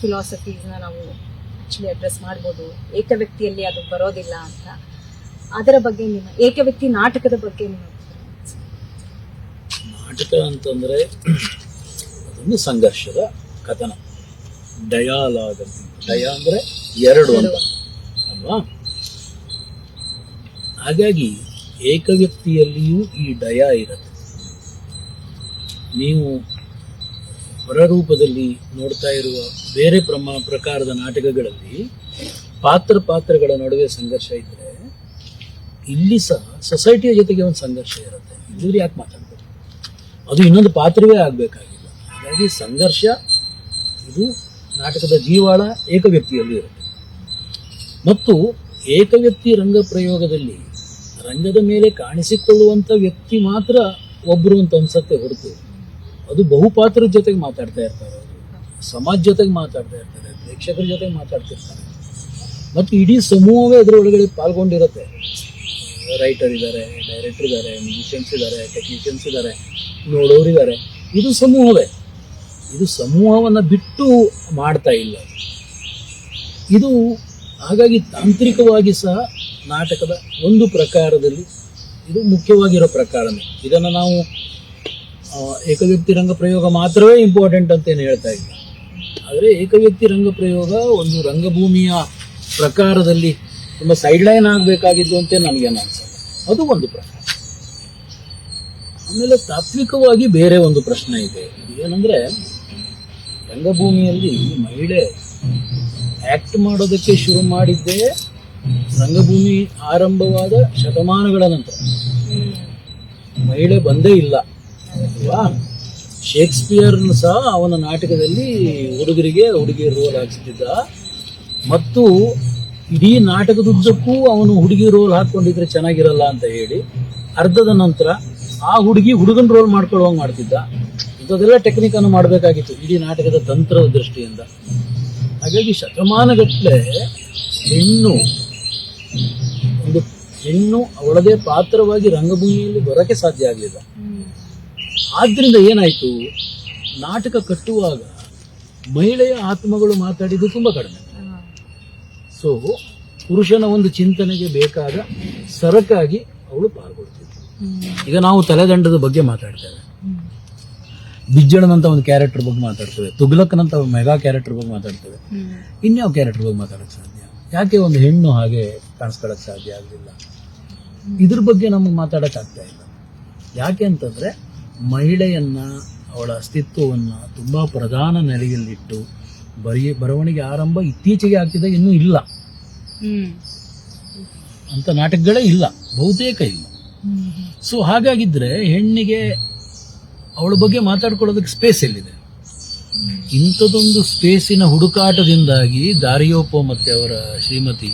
ಫಿಲಾಸಫೀಸ್ನ ನಾವು ಆಕ್ಚುಲಿ ಅಡ್ರೆಸ್ ಮಾಡ್ಬೋದು. ಏಕ ವ್ಯಕ್ತಿಯಲ್ಲಿ ಅದು ಬರೋದಿಲ್ಲ ಅಂತ. ಅದರ ಬಗ್ಗೆ ನಿಮ್ಮ ಏಕ ವ್ಯಕ್ತಿ ನಾಟಕದ ಬಗ್ಗೆ ನಿಮ್ಮ ನಾಟಕ ಅಂತಂದ್ರೆ ಅದೊಂದು ಸಂಘರ್ಷದ ಕಥನ. ಡಯಾಲಾಗ್ ಅಂತ. ಡಯ ಅಂದ್ರೆ ಎರಡು ಅಂತ. ಅಲ್ವಾ? ಹಾಗಾಗಿ ಏಕವ್ಯಕ್ತಿಯಲ್ಲಿಯೂ ಈ ಡಯ ಇರುತ್ತೆ. ನೀವು ಹೊರರೂಪದಲ್ಲಿ ನೋಡ್ತಾ ಇರುವ ಬೇರೆ ಪ್ರಮಾ ಪ್ರಕಾರದ ನಾಟಕಗಳಲ್ಲಿ ಪಾತ್ರ ಪಾತ್ರಗಳ ನಡುವೆ ಸಂಘರ್ಷ ಇದ್ರೆ ಇಲ್ಲಿ ಸಹ ಸೊಸೈಟಿಯ ಜೊತೆಗೆ ಒಂದು ಸಂಘರ್ಷ ಇರುತ್ತೆ. ಇಲ್ಲಿ ಯಾಕೆ ಮಾತಾಡ್ಬೋದು ಅದು ಇನ್ನೊಂದು ಪಾತ್ರವೇ ಆಗಬೇಕಾಗಿಲ್ಲ. ಹಾಗಾಗಿ ಸಂಘರ್ಷ ಇದು ನಾಟಕದ ಜೀವಾಳ ಏಕವ್ಯಕ್ತಿಯಲ್ಲಿ ಇರುತ್ತೆ. ಮತ್ತು ಏಕವ್ಯಕ್ತಿ ರಂಗ ಪ್ರಯೋಗದಲ್ಲಿ ರಂಗದ ಮೇಲೆ ಕಾಣಿಸಿಕೊಳ್ಳುವಂಥ ವ್ಯಕ್ತಿ ಮಾತ್ರ ಒಬ್ಬರು ಅಂತ ಅನ್ಸತ್ತೆ ಹೊರತು ಅದು ಬಹುಪಾತ್ರದ ಜೊತೆಗೆ ಮಾತಾಡ್ತಾ ಇರ್ತಾರೆ ಸಮಾಜ ಜೊತೆಗೆ ಮಾತಾಡ್ತಾ ಇರ್ತಾರೆ, ಪ್ರೇಕ್ಷಕರ ಜೊತೆಗೆ ಮಾತಾಡ್ತಿರ್ತಾರೆ. ಮತ್ತು ಇಡೀ ಸಮೂಹವೇ ಅದರ ಒಳಗಡೆ ಪಾಲ್ಗೊಂಡಿರುತ್ತೆ. ರೈಟರ್ ಇದ್ದಾರೆ ಡೈರೆಕ್ಟರ್ ಇದ್ದಾರೆ ಮ್ಯೂಸಿಷಿಯನ್ಸ್ ಇದ್ದಾರೆ ಟೆಕ್ನಿಷಿಯನ್ಸ್ ಇದ್ದಾರೆ ನೋಡೋರಿದ್ದಾರೆ ಇದು ಸಮೂಹವೇ. ಇದು ಸಮೂಹವನ್ನು ಬಿಟ್ಟು ಮಾಡ್ತಾ ಇಲ್ಲ. ಇದು ಹಾಗಾಗಿ ತಾಂತ್ರಿಕವಾಗಿ ಸಹ ನಾಟಕದ ಒಂದು ಪ್ರಕಾರದಲ್ಲಿ ಇದು ಮುಖ್ಯವಾಗಿರೋ ಪ್ರಕಾರನೇ. ಇದನ್ನು ನಾವು ಏಕವ್ಯಕ್ತಿ ರಂಗ ಪ್ರಯೋಗ ಮಾತ್ರವೇ ಇಂಪಾರ್ಟೆಂಟ್ ಅಂತ ಏನು ಹೇಳ್ತಾ ಇಲ್ಲ ಆದರೆ ಏಕವ್ಯಕ್ತಿ ರಂಗ ಪ್ರಯೋಗ ಒಂದು ರಂಗಭೂಮಿಯ ಪ್ರಕಾರದಲ್ಲಿ ತುಂಬ ಸೈಡ್ಲೈನ್ ಆಗಬೇಕಾಗಿದ್ದು ಅಂತ ನನಗೇನು ಅನ್ಸಲ್ಲ ಅದು ಒಂದು ಪ್ರಶ್ನೆ. ಆಮೇಲೆ ತಾತ್ವಿಕವಾಗಿ ಬೇರೆ ಒಂದು ಪ್ರಶ್ನೆ ಇದೆ. ಏನಂದರೆ ರಂಗಭೂಮಿಯಲ್ಲಿ ಮಹಿಳೆ ಆಕ್ಟ್ ಮಾಡೋದಕ್ಕೆ ಶುರು ಮಾಡಿದ್ದೇ ರಂಗಭೂಮಿ ಆರಂಭವಾದ ಶತಮಾನಗಳ ನಂತರ. ಮಹಿಳೆ ಬಂದೇ ಇಲ್ಲ. ಅಲ್ವಾ ಶೇಕ್ಸ್ಪಿಯರ್ ಸಹ ಅವನ ನಾಟಕದಲ್ಲಿ ಹುಡುಗರಿಗೆ ಹುಡುಗಿಯ ರೋಲ್ ಹಾಕಿಸ್ತಿದ್ದ ಮತ್ತು ಇಡೀ ನಾಟಕದುದ್ದಕ್ಕೂ ಅವನು ಹುಡುಗಿ ರೋಲ್ ಹಾಕೊಂಡಿದ್ರೆ ಚೆನ್ನಾಗಿರಲ್ಲ ಅಂತ ಹೇಳಿ ಅರ್ಧದ ನಂತರ ಆ ಹುಡುಗಿ ಹುಡುಗನ ರೋಲ್ ಮಾಡ್ಕೊಳ್ಳುವಂಗೆ ಮಾಡ್ತಿದ್ದ. ಇಂಥದ್ದೆಲ್ಲ ಟೆಕ್ನಿಕ್ ಅನ್ನು ಮಾಡಬೇಕಾಗಿತ್ತು ಇಡೀ ನಾಟಕದ ತಂತ್ರದ ದೃಷ್ಟಿಯಿಂದ. ಹಾಗಾಗಿ ಶತಮಾನಗಟ್ಟಲೆ ಹೆಣ್ಣು ಒಂದು ಹೆಣ್ಣು ಅವಳದೇ ಪಾತ್ರವಾಗಿ ರಂಗಭೂಮಿಯಲ್ಲಿ ಬರೋಕ್ಕೆ ಸಾಧ್ಯ ಆಗಲಿಲ್ಲ. ಆದ್ರಿಂದ ಏನಾಯ್ತು? ನಾಟಕ ಕಟ್ಟುವಾಗ ಮಹಿಳೆಯ ಆತ್ಮಗಳು ಮಾತಾಡಿದ್ದು ತುಂಬ ಕಡಿಮೆ. ಸೊ ಪುರುಷನ ಒಂದು ಚಿಂತನೆಗೆ ಬೇಕಾದ ಸರಕಾಗಿ ಅವಳು ಪಾಲ್ಗೊಳ್ತಿದ್ಳು ಈಗ ನಾವು ತಲೆದಂಡದ ಬಗ್ಗೆ ಮಾತಾಡ್ತೇವೆ. ಬಿಜ್ಜಣನಂತ ಒಂದು ಕ್ಯಾರೆಕ್ಟರ್ ಬಗ್ಗೆ ಮಾತಾಡ್ತೇವೆ. ತುಗ್ಲಕ್ನಂತ ಒಂದು ಮೆಗಾ ಕ್ಯಾರೆಕ್ಟರ್ ಬಗ್ಗೆ ಮಾತಾಡ್ತೇವೆ. ಇನ್ಯಾವ ಕ್ಯಾರೆಕ್ಟರ್ ಬಗ್ಗೆ ಮಾತಾಡೋಕ್ಕೆ ಸಾಧ್ಯ? ಯಾಕೆ ಒಂದು ಹೆಣ್ಣು ಹಾಗೆ ಕಾಣಿಸ್ಕೊಳಕ್ ಸಾಧ್ಯ ಆಗಲಿಲ್ಲ? ಇದ್ರ ಬಗ್ಗೆ ನಮಗೆ ಮಾತಾಡೋಕ್ಕಾಗ್ತಾ ಇಲ್ಲ. ಯಾಕೆ ಅಂತಂದ್ರೆ ಮಹಿಳೆಯನ್ನ ಅವಳ ಅಸ್ತಿತ್ವವನ್ನು ತುಂಬ ಪ್ರಧಾನ ನೆಲೆಯಲ್ಲಿಟ್ಟು ಬರೀ ಬರವಣಿಗೆ ಆರಂಭ ಇತ್ತೀಚೆಗೆ ಆಗ್ತಿದೆ ಇನ್ನೂ ಇಲ್ಲ. ಅಂತ ನಾಟಕಗಳೇ ಇಲ್ಲ ಬಹುತೇಕ ಇಲ್ಲ. ಸೊ ಹಾಗಾಗಿದ್ರೆ ಹೆಣ್ಣಿಗೆ ಅವಳ ಬಗ್ಗೆ ಮಾತಾಡ್ಕೊಳ್ಳೋದಕ್ಕೆ ಸ್ಪೇಸ್ ಎಲ್ಲಿದೆ? ಇಂಥದೊಂದು ಸ್ಪೇಸಿನ ಹುಡುಕಾಟದಿಂದಾಗಿ ದಾರಿಯೋಪೋ ಮತ್ತು ಅವರ ಶ್ರೀಮತಿ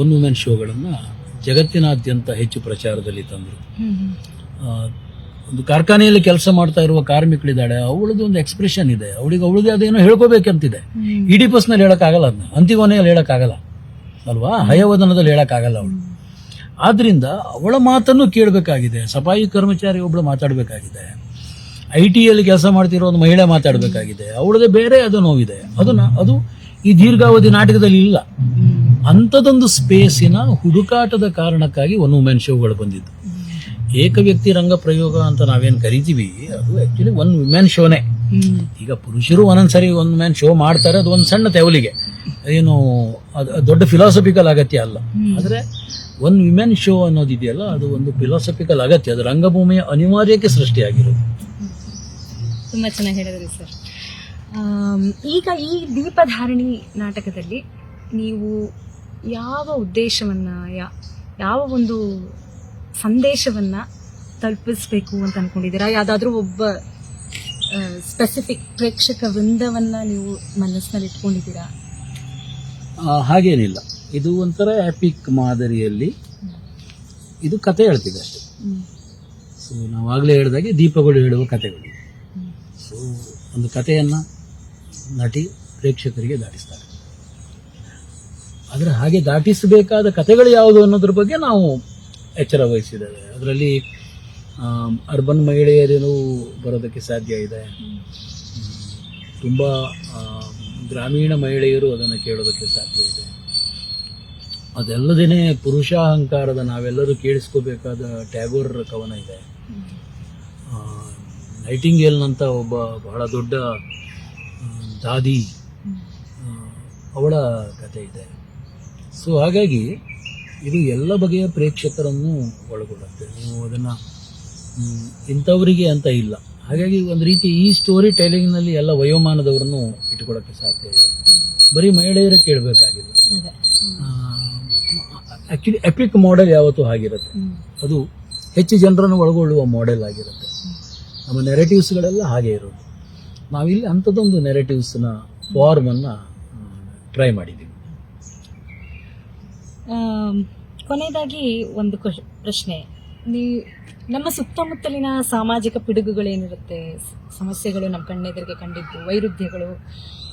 ಒನ್ ವುಮೆನ್ ಶೋಗಳನ್ನು ಜಗತ್ತಿನಾದ್ಯಂತ ಹೆಚ್ಚು ಪ್ರಚಾರದಲ್ಲಿ ತಂದರು. ಒಂದು ಕಾರ್ಖಾನೆಯಲ್ಲಿ ಕೆಲಸ ಮಾಡ್ತಾ ಇರುವ ಕಾರ್ಮಿಕಳಿದ್ದಾಳೆ ಅವಳದ್ದು ಒಂದು ಎಕ್ಸ್ಪ್ರೆಷನ್ ಇದೆ. ಅವಳಿಗೆ ಅವಳಿಗೆ ಅದೇನೋ ಹೇಳ್ಕೋಬೇಕಂತಿದೆ. ಇಡಿ ಪಸ್ನಲ್ಲಿ ಹೇಳೋಕ್ಕಾಗಲ್ಲ ಅದನ್ನ ಅಂತಿಗೊನೆಯಲ್ಲಿ ಹೇಳೋಕ್ಕಾಗಲ್ಲ. ಅಲ್ವಾ? ಹಯವದನದಲ್ಲಿ ಹೇಳೋಕ್ಕಾಗಲ್ಲ ಅವಳು. ಆದ್ದರಿಂದ ಅವಳ ಮಾತನ್ನು ಕೇಳಬೇಕಾಗಿದೆ. ಸಫಾಯಿ ಕರ್ಮಚಾರಿ ಒಬ್ಳು ಮಾತಾಡಬೇಕಾಗಿದೆ. ಐ ಟಿಯಲ್ಲಿ ಕೆಲಸ ಮಾಡ್ತಿರೋ ಒಂದು ಮಹಿಳೆ ಮಾತಾಡಬೇಕಾಗಿದೆ. ಅವಳದೇ ಬೇರೆ ಅದು ನೋವಿದೆ. ಅದನ್ನ ಅದು ಈ ದೀರ್ಘಾವಧಿ ನಾಟಕದಲ್ಲಿ ಇಲ್ಲ. ಅಂಥದ್ದೊಂದು ಸ್ಪೇಸಿನ ಹುಡುಕಾಟದ ಕಾರಣಕ್ಕಾಗಿ ಒನ್ ವುಮೆನ್ ಶೋಗಳು ಬಂದಿದ್ದು. ಏಕ ವ್ಯಕ್ತಿ ರಂಗ ಪ್ರಯೋಗ ಅಂತ ನಾವೇನು ಕರಿತೀವಿ ಅದು ಆ್ಯಕ್ಚುಲಿ ಒನ್ ವಿಮೆನ್ ಶೋನೇ ಈಗ ಪುರುಷರು ಒಂದೊಂದ್ಸರಿ ಒಂದು ಮ್ಯಾನ್ ಶೋ ಮಾಡ್ತಾರೆ ಅದು ಒಂದು ಸಣ್ಣ ತೆವಲಿಗೆ. ಏನು ಅದು ದೊಡ್ಡ ಫಿಲಾಸಫಿಕಲ್ ಅಗತ್ಯ ಅಲ್ಲ. ಆದರೆ ಒಂದು ವಿಮೆನ್ ಶೋ ಅನ್ನೋದಿದೆಯಲ್ಲ ಅದು ಒಂದು ಫಿಲಾಸಫಿಕಲ್ ಅಗತ್ಯ. ಅದು ರಂಗಭೂಮಿಯ ಅನಿವಾರ್ಯಕ್ಕೆ ಸೃಷ್ಟಿಯಾಗಿರೋದು. ತುಂಬಾ ಚೆನ್ನಾಗಿ ಹೇಳಿದ್ರಿ ಸರ್ ಈಗ ಈ ದೀಪಧಾರಣಿ ನಾಟಕದಲ್ಲಿ ನೀವು ಯಾವ ಉದ್ದೇಶವನ್ನ ಯಾವ ಒಂದು ಸಂದೇಶವನ್ನ ತಲುಪಿಸ್ಬೇಕು ಅಂತ ಅನ್ಕೊಂಡಿದ್ದೀರಾ? ಯಾವ್ದಾದ್ರೂ ಒಬ್ಬ ಸ್ಪೆಸಿಫಿಕ್ ಪ್ರೇಕ್ಷಕ ವೃಂದವನ್ನ ನೀವು ಮನಸ್ಸಿನಲ್ಲಿ ಇಟ್ಕೊಂಡಿದ್ದೀರಾ? ಹಾಗೇನಿಲ್ಲ. ಇದು ಒಂಥರ ಆ್ಯಪಿಕ್ ಮಾದರಿಯಲ್ಲಿ ಇದು ಕತೆ ಹೇಳ್ತಿದೆ ಅಷ್ಟೇ. ಸೊ ನಾವಾಗಲೇ ಹೇಳಿದಾಗೆ ದೀಪಗಳು ಹೇಳುವ ಕತೆಗಳು. ಸೊ ಒಂದು ಕಥೆಯನ್ನು ನಟಿ ಪ್ರೇಕ್ಷಕರಿಗೆ ದಾಟಿಸ್ತಾರೆ. ಆದರೆ ಹಾಗೆ ದಾಟಿಸಬೇಕಾದ ಕಥೆಗಳು ಯಾವುದು ಅನ್ನೋದ್ರ ಬಗ್ಗೆ ನಾವು ಎಚ್ಚರ ವಹಿಸಿದ್ದಾರೆ ಅದರಲ್ಲಿ ಅರ್ಬನ್ ಮಹಿಳೆಯರು ಬರೋದಕ್ಕೆ ಸಾಧ್ಯ ಇದೆ. ತುಂಬ ಗ್ರಾಮೀಣ ಮಹಿಳೆಯರು ಅದನ್ನು ಕೇಳೋದಕ್ಕೆ ಸಾಧ್ಯ ಇದೆ. ಅದಲ್ಲದೇ ಪುರುಷಾಹಂಕಾರದ ನಾವೆಲ್ಲರೂ ಕೇಳಿಸ್ಕೋಬೇಕಾದ ಟ್ಯಾಗೋರ್ ಕವನ ಇದೆ. ನೈಟಿಂಗೇಲ್ನಂಥ ಒಬ್ಬ ಬಹಳ ದೊಡ್ಡ ದಾದಿ ಅವಳ ಕತೆ ಇದೆ. ಸೊ, ಹಾಗಾಗಿ ಇದು ಎಲ್ಲ ಬಗೆಯ ಪ್ರೇಕ್ಷಕರನ್ನು ಒಳಗೊಳ್ಳುತ್ತೆ. ನೀವು ಅದನ್ನು ಇಂಥವರಿಗೆ ಅಂತ ಇಲ್ಲ. ಹಾಗಾಗಿ ಒಂದು ರೀತಿ ಈ ಸ್ಟೋರಿ ಟೈಲಿಂಗ್ನಲ್ಲಿ ಎಲ್ಲ ವಯೋಮಾನದವರನ್ನು ಇಟ್ಕೊಳ್ಳೋಕ್ಕೆ ಸಾಧ್ಯ ಇದೆ. ಬರೀ ಮಹಿಳೆಯರೇ ಕೇಳಬೇಕಾಗಿಲ್ಲ. ಆ್ಯಕ್ಚುಲಿ ಎಪಿಕ್ ಮಾಡೆಲ್ ಯಾವತ್ತೂ ಆಗಿರುತ್ತೆ ಅದು ಹೆಚ್ಚು ಜನರನ್ನು ಒಳಗೊಳ್ಳುವ ಮಾಡೆಲ್ ಆಗಿರುತ್ತೆ. ನಮ್ಮ ನೆರೆಟಿವ್ಸ್ಗಳೆಲ್ಲ ಹಾಗೆ ಇರೋದು. ನಾವಿಲ್ಲಿ ಅಂಥದ್ದೊಂದು ನೆರೆಟಿವ್ಸ್ನ ಫಾರ್ಮನ್ನು ಟ್ರೈ ಮಾಡಿದ್ದೀವಿ. ಆಮ್, ಕೊನೆಯದಾಗಿ ಒಂದು ಪ್ರಶ್ನೆ. ನೀ, ನಮ್ಮ ಸುತ್ತಮುತ್ತಲಿನ ಸಾಮಾಜಿಕ ಪಿಡುಗುಗಳೇನಿರುತ್ತೆ? ಸಮಸ್ಯೆಗಳು ನಮ್ಮ ಕಣ್ಣೆದುರಿಗೆ ಕಂಡಿದ್ದು, ವೈರುಧ್ಯಗಳು,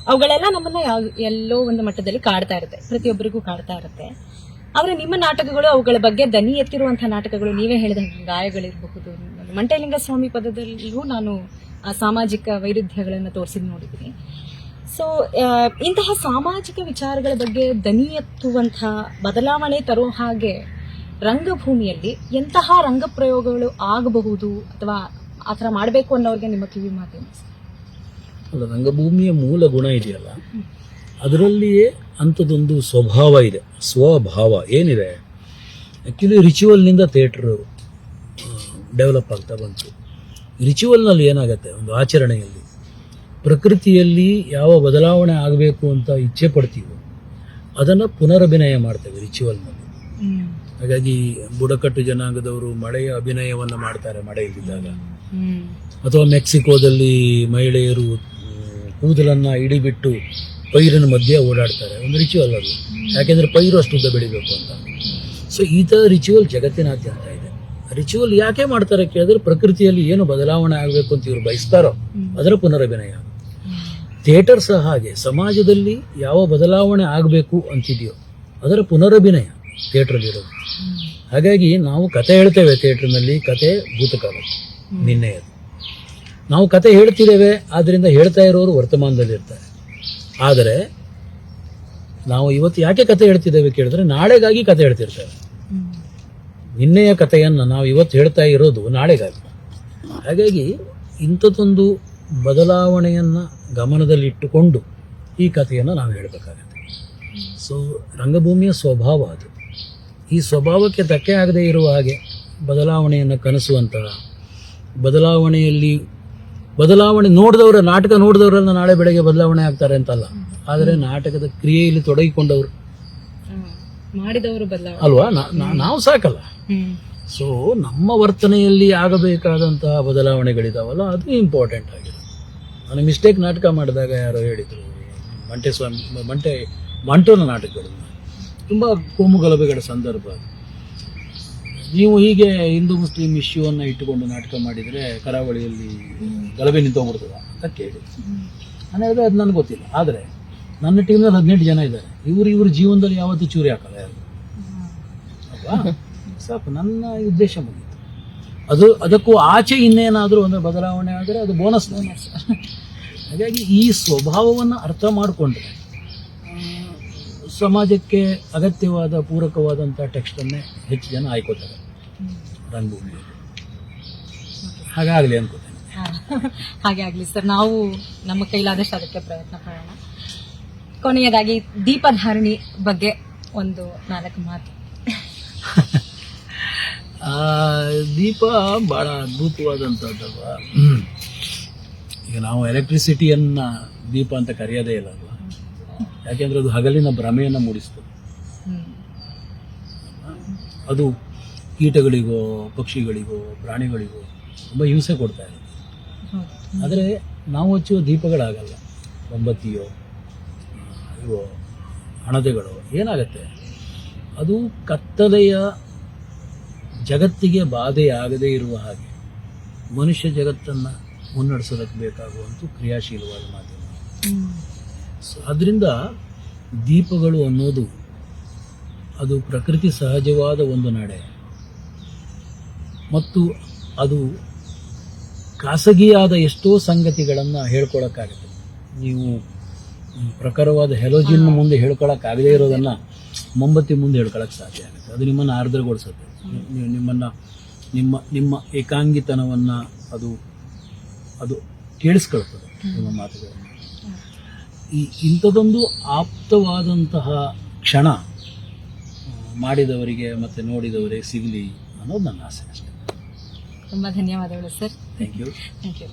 ಅವುಗಳೆಲ್ಲ ನಮ್ಮನ್ನ ಯಾವ, ಎಲ್ಲೋ ಒಂದು ಮಟ್ಟದಲ್ಲಿ ಕಾಡ್ತಾ ಇರುತ್ತೆ, ಪ್ರತಿಯೊಬ್ಬರಿಗೂ ಕಾಡ್ತಾ ಇರುತ್ತೆ. ಆದರೆ ನಿಮ್ಮ ನಾಟಕಗಳು ಅವುಗಳ ಬಗ್ಗೆ ದನಿ ಎತ್ತಿರುವಂಥ ನಾಟಕಗಳು, ನೀವೇ ಹೇಳಿದ ಗಾಯಗಳಿರಬಹುದು. ಮಂಟಲಿಂಗ ಸ್ವಾಮಿ ಪದದಲ್ಲೂ ನಾನು ಆ ಸಾಮಾಜಿಕ ವೈರುಧ್ಯಗಳನ್ನು ತೋರಿಸಿದ್ ನೋಡಿದ್ದೀನಿ. ಸೊ ಇಂತಹ ಸಾಮಾಜಿಕ ವಿಚಾರಗಳ ಬಗ್ಗೆ ದನಿ ಎತ್ತುವಂತಹ ಬದಲಾವಣೆ ತರೋ ಹಾಗೆ ರಂಗಭೂಮಿಯಲ್ಲಿ ಎಂತಹ ರಂಗ ಪ್ರಯೋಗಗಳು ಆಗಬಹುದು ಅಥವಾ ಆ ಥರ ಮಾಡಬೇಕು ಅನ್ನೋರಿಗೆ ನಿಮ್ಮ ಕಿವಿ ಮಾತೇನು ಅಲ್ಲ, ರಂಗಭೂಮಿಯ ಮೂಲ ಗುಣ ಇದೆಯಲ್ಲ, ಅದರಲ್ಲಿಯೇ ಅಂಥದ್ದೊಂದು ಸ್ವಭಾವ ಇದೆ. ಸ್ವಭಾವ ಏನಿದೆ? ಆ್ಯಕ್ಚುಲಿ ರಿಚುವಲ್ನಿಂದ ಥಿಯೇಟ್ರು ಡೆವಲಪ್ ಆಗ್ತಾ ಬಂತು. ರಿಚುವಲ್ನಲ್ಲಿ ಏನಾಗುತ್ತೆ? ಒಂದು ಆಚರಣೆಯಲ್ಲಿ ಪ್ರಕೃತಿಯಲ್ಲಿ ಯಾವ ಬದಲಾವಣೆ ಆಗಬೇಕು ಅಂತ ಇಚ್ಛೆ ಪಡ್ತೀವೋ ಅದನ್ನು ಪುನರಭಿನಯ ಮಾಡ್ತೇವೆ ರಿಚುವಲ್ನಲ್ಲಿ. ಹಾಗಾಗಿ ಬುಡಕಟ್ಟು ಜನಾಂಗದವರು ಮಳೆಯ ಅಭಿನಯವನ್ನು ಮಾಡ್ತಾರೆ ಮಳೆ ಇದ್ದಾಗ ಅಥವಾ ಮೆಕ್ಸಿಕೋದಲ್ಲಿ ಮಹಿಳೆಯರು ಕೂದಲನ್ನು ಕೂದಲನ್ನ ಇಡಿಬಿಟ್ಟು ಪೈರಿನ ಮಧ್ಯೆ ಓಡಾಡ್ತಾರೆ. ಒಂದು ರಿಚುವಲ್ ಅದು. ಯಾಕೆಂದರೆ ಪೈರು ಅಷ್ಟು ಉದ್ದ ಬೆಳಿಬೇಕು ಅಂತ. ಸೊ ಈ ಥರ ರಿಚುವಲ್ ಜಗತ್ತಿನಾದ್ಯಂತ ಇದೆ. ರಿಚುವಲ್ ಯಾಕೆ ಮಾಡ್ತಾರೆ ಕೇಳಿದ್ರೆ ಪ್ರಕೃತಿಯಲ್ಲಿ ಏನು ಬದಲಾವಣೆ ಆಗಬೇಕು ಅಂತ ಇವರು ಬಯಸ್ತಾರೋ ಅದರ ಪುನರಭಿನಯ ಥಿಯೇಟರ್ ಸಹ ಹಾಗೆ. ಸಮಾಜದಲ್ಲಿ ಯಾವ ಬದಲಾವಣೆ ಆಗಬೇಕು ಅಂತಿದೆಯೋ, ಅದರ ಪುನರಭಿನಯ ಥಿಯೇಟ್ರಲ್ಲಿರೋದು ಹಾಗಾಗಿ ನಾವು ಕತೆ ಹೇಳ್ತೇವೆ ಥಿಯೇಟ್ರ್ನಲ್ಲಿ, ಕತೆ ಭೂತಕಾಲ ನಿನ್ನೆಯದು ನಾವು ಕತೆ ಹೇಳ್ತಿದ್ದೇವೆ ಆದ್ದರಿಂದ ಹೇಳ್ತಾ ಇರೋರು ವರ್ತಮಾನದಲ್ಲಿ ಇರ್ತಾರೆ. ಆದರೆ, ನಾವು ಇವತ್ತು ಯಾಕೆ ಕತೆ ಹೇಳ್ತಿದ್ದೇವೆ ಕೇಳಿದ್ರೆ, ನಾಳೆಗಾಗಿ ಕತೆ ಹೇಳ್ತಿರ್ತೇವೆ ನಿನ್ನೆಯ ಕಥೆಯನ್ನು ನಾವು ಇವತ್ತು ಹೇಳ್ತಾ ಇರೋದು ನಾಳೆಗಾಗಿ. ಹಾಗಾಗಿ ಇಂಥದ್ದೊಂದು ಬದಲಾವಣೆಯನ್ನು ಗಮನದಲ್ಲಿಟ್ಟುಕೊಂಡು ಈ ಕಥೆಯನ್ನು ನಾವು ಹೇಳಬೇಕಾಗತ್ತೆ. ಸೊ ರಂಗಭೂಮಿಯ ಸ್ವಭಾವ ಅದು. ಈ ಸ್ವಭಾವಕ್ಕೆ ಧಕ್ಕೆ ಆಗದೆ ಇರುವ ಹಾಗೆ ಬದಲಾವಣೆಯನ್ನು ಕನಸುವಂತಹ ಬದಲಾವಣೆಯಲ್ಲಿ ಬದಲಾವಣೆ ನೋಡಿದವರ ನಾಟಕ ನೋಡಿದವರೆಲ್ಲ ನಾಳೆ ಬೆಳಗ್ಗೆ ಬದಲಾವಣೆ ಆಗ್ತಾರೆ ಅಂತಲ್ಲ. ಆದರೆ ನಾಟಕದ ಕ್ರಿಯೆಯಲ್ಲಿ ತೊಡಗಿಕೊಂಡವರು. ಮಾಡಿದವರು ಅಲ್ವಾ? ನಾವು ಸಾಕಲ್ಲ. ಸೊ ನಮ್ಮ ವರ್ತನೆಯಲ್ಲಿ ಆಗಬೇಕಾದಂತಹ ಬದಲಾವಣೆಗಳಿದಾವಲ್ಲ ಅದು ಇಂಪಾರ್ಟೆಂಟ್ ಆಗಿದೆ. ನಾನು ಮಿಸ್ಟೇಕ್ ನಾಟಕ ಮಾಡಿದಾಗ ಯಾರೋ ಹೇಳಿದರು ಮಂಟೆ ಸ್ವಾಮಿ ಮಂಟೆ ಮಂಟೋನ ನಾಟಕಗಳು. ತುಂಬ ಕೋಮು ಗಲಭೆಗಳ ಸಂದರ್ಭ. ನೀವು ಹೀಗೆ ಹಿಂದೂ ಮುಸ್ಲಿಂ ಇಶ್ಯೂವನ್ನು ಇಟ್ಟುಕೊಂಡು ನಾಟಕ ಮಾಡಿದರೆ ಕರಾವಳಿಯಲ್ಲಿ ಗಲಭೆ ನಿಂತೋಗ್ಬಿಡ್ತದೆ ಅಂತ ಕೇಳಿ. ನಾನು ಹೇಳಿದ್ರೆ ಅದು ನನಗೆ ಗೊತ್ತಿಲ್ಲ. ಆದರೆ ನನ್ನ ಟೀಮ್ನಲ್ಲಿ ಹದಿನೆಂಟು ಜನ ಇದ್ದಾರೆ. ಇವರು ಇವ್ರ ಜೀವನದಲ್ಲಿ ಯಾವತ್ತೂ ಚೂರಿ ಹಾಕಲ್ಲ ಯಾರು? ಅಲ್ವಾ? ಸಾಕು ನನ್ನ ಉದ್ದೇಶ ಮುಗೀತು. ಅದು ಅದಕ್ಕೂ ಆಚೆ ಇನ್ನೇನಾದರೂ ಒಂದು ಬದಲಾವಣೆ ಆದರೆ ಅದು ಬೋನಸ್ ಬೋನಸ್ ಹಾಗಾಗಿ ಈ ಸ್ವಭಾವವನ್ನು ಅರ್ಥ ಮಾಡಿಕೊಂಡ್ರೆ ಸಮಾಜಕ್ಕೆ ಅಗತ್ಯವಾದ ಪೂರಕವಾದಂಥ ಟೆಕ್ಸ್ಟನ್ನೇ ಹೆಚ್ಚು ಜನ ಆಯ್ಕೋತಾರೆ. ರಂಗಭೂಮಿಯಲ್ಲಿ. ಹಾಗಾಗಲಿ ಅನ್ಕೋತೇನೆ. ಹಾಗೆ ಆಗಲಿ ಸರ್. ನಾವು ನಮ್ಮ ಕೈಲಾದಷ್ಟು ಅದಕ್ಕೆ ಪ್ರಯತ್ನ ಪಡೋಣ ಕೊನೆಯದಾಗಿ ದೀಪಧಾರಣಿ ಬಗ್ಗೆ ಒಂದು ನಾಲ್ಕು ಮಾತು. ಆ, ದೀಪ ಭಾಳ ಅದ್ಭುತವಾದಂಥದ್ದಲ್ವ ಈಗ ನಾವು ಎಲೆಕ್ಟ್ರಿಸಿಟಿಯನ್ನ ದೀಪ ಅಂತ ಕರೆಯೋದೇ ಇಲ್ಲ ಅಲ್ವಾ? ಯಾಕೆಂದ್ರೆ ಅದು ಹಗಲಿನ ಭ್ರಮೆಯನ್ನು ಮೂಡಿಸ್ತದೆ. ಅದು ಕೀಟಗಳಿಗೋ, ಪಕ್ಷಿಗಳಿಗೋ, ಪ್ರಾಣಿಗಳಿಗೋ ತುಂಬ ಹಿಂಸೆ ಕೊಡ್ತಾ ಇರುತ್ತೆ ಆದರೆ ನಾವು ಹಚ್ಚುವ ದೀಪಗಳಾಗಲ್ಲ. ಒಂಬತ್ತಿಯೋ ಇವು ಹಣತೆಗಳು ಏನಾಗತ್ತೆ? ಅದು ಕತ್ತಲೆಯ ಜಗತ್ತಿಗೆ ಬಾಧೆಯಾಗದೇ ಇರುವ ಹಾಗೆ ಮನುಷ್ಯ ಜಗತ್ತನ್ನು ಮುನ್ನಡೆಸೋದಕ್ಕೆ ಬೇಕಾಗುವಂಥ ಕ್ರಿಯಾಶೀಲವಾದ ಮಾಧ್ಯಮ. ಸೊ ಅದರಿಂದ ದೀಪಗಳು ಅನ್ನೋದು ಅದು ಪ್ರಕೃತಿ ಸಹಜವಾದ ಒಂದು ನಡೆ. ಮತ್ತು ಅದು ಖಾಸಗಿಯಾದ ಎಷ್ಟೋ ಸಂಗತಿಗಳನ್ನು ಹೇಳ್ಕೊಳಕ್ಕಾಗುತ್ತೆ. ನೀವು ಪ್ರಖರವಾದ ಹೆಲೋಜಿನ್ ಮುಂದೆ ಹೇಳ್ಕೊಳಕ್ಕಾಗದೇ ಇರೋದನ್ನ ಮೊಂಬತ್ತಿ ಮುಂದೆ ಹೇಳ್ಕೊಳಕ್ ಸಾಧ್ಯ ಆಗುತ್ತೆ. ಅದು ನಿಮ್ಮನ್ನು ಆರ್ದ್ರಗೊಳಿಸುತ್ತೆ. ನೀವು ನಿಮ್ಮನ್ನು ನಿಮ್ಮ ನಿಮ್ಮ ಏಕಾಂಗಿತನವನ್ನು ಅದು ಅದು ಕೇಳಿಸ್ಕೊಳ್ತದೆ ನಿಮ್ಮ ಮಾತುಗಳನ್ನು. ಈ ಇಂಥದೊಂದು ಆಪ್ತವಾದಂತಹ ಕ್ಷಣ ಮಾಡಿದವರಿಗೆ ಮತ್ತು ನೋಡಿದವರಿಗೆ ಸಿಗಲಿ ಅನ್ನೋದು ನನ್ನ ಆಸೆ ಅಷ್ಟೇ. ತುಂಬ ಧನ್ಯವಾದಗಳು sir. Thank you thank you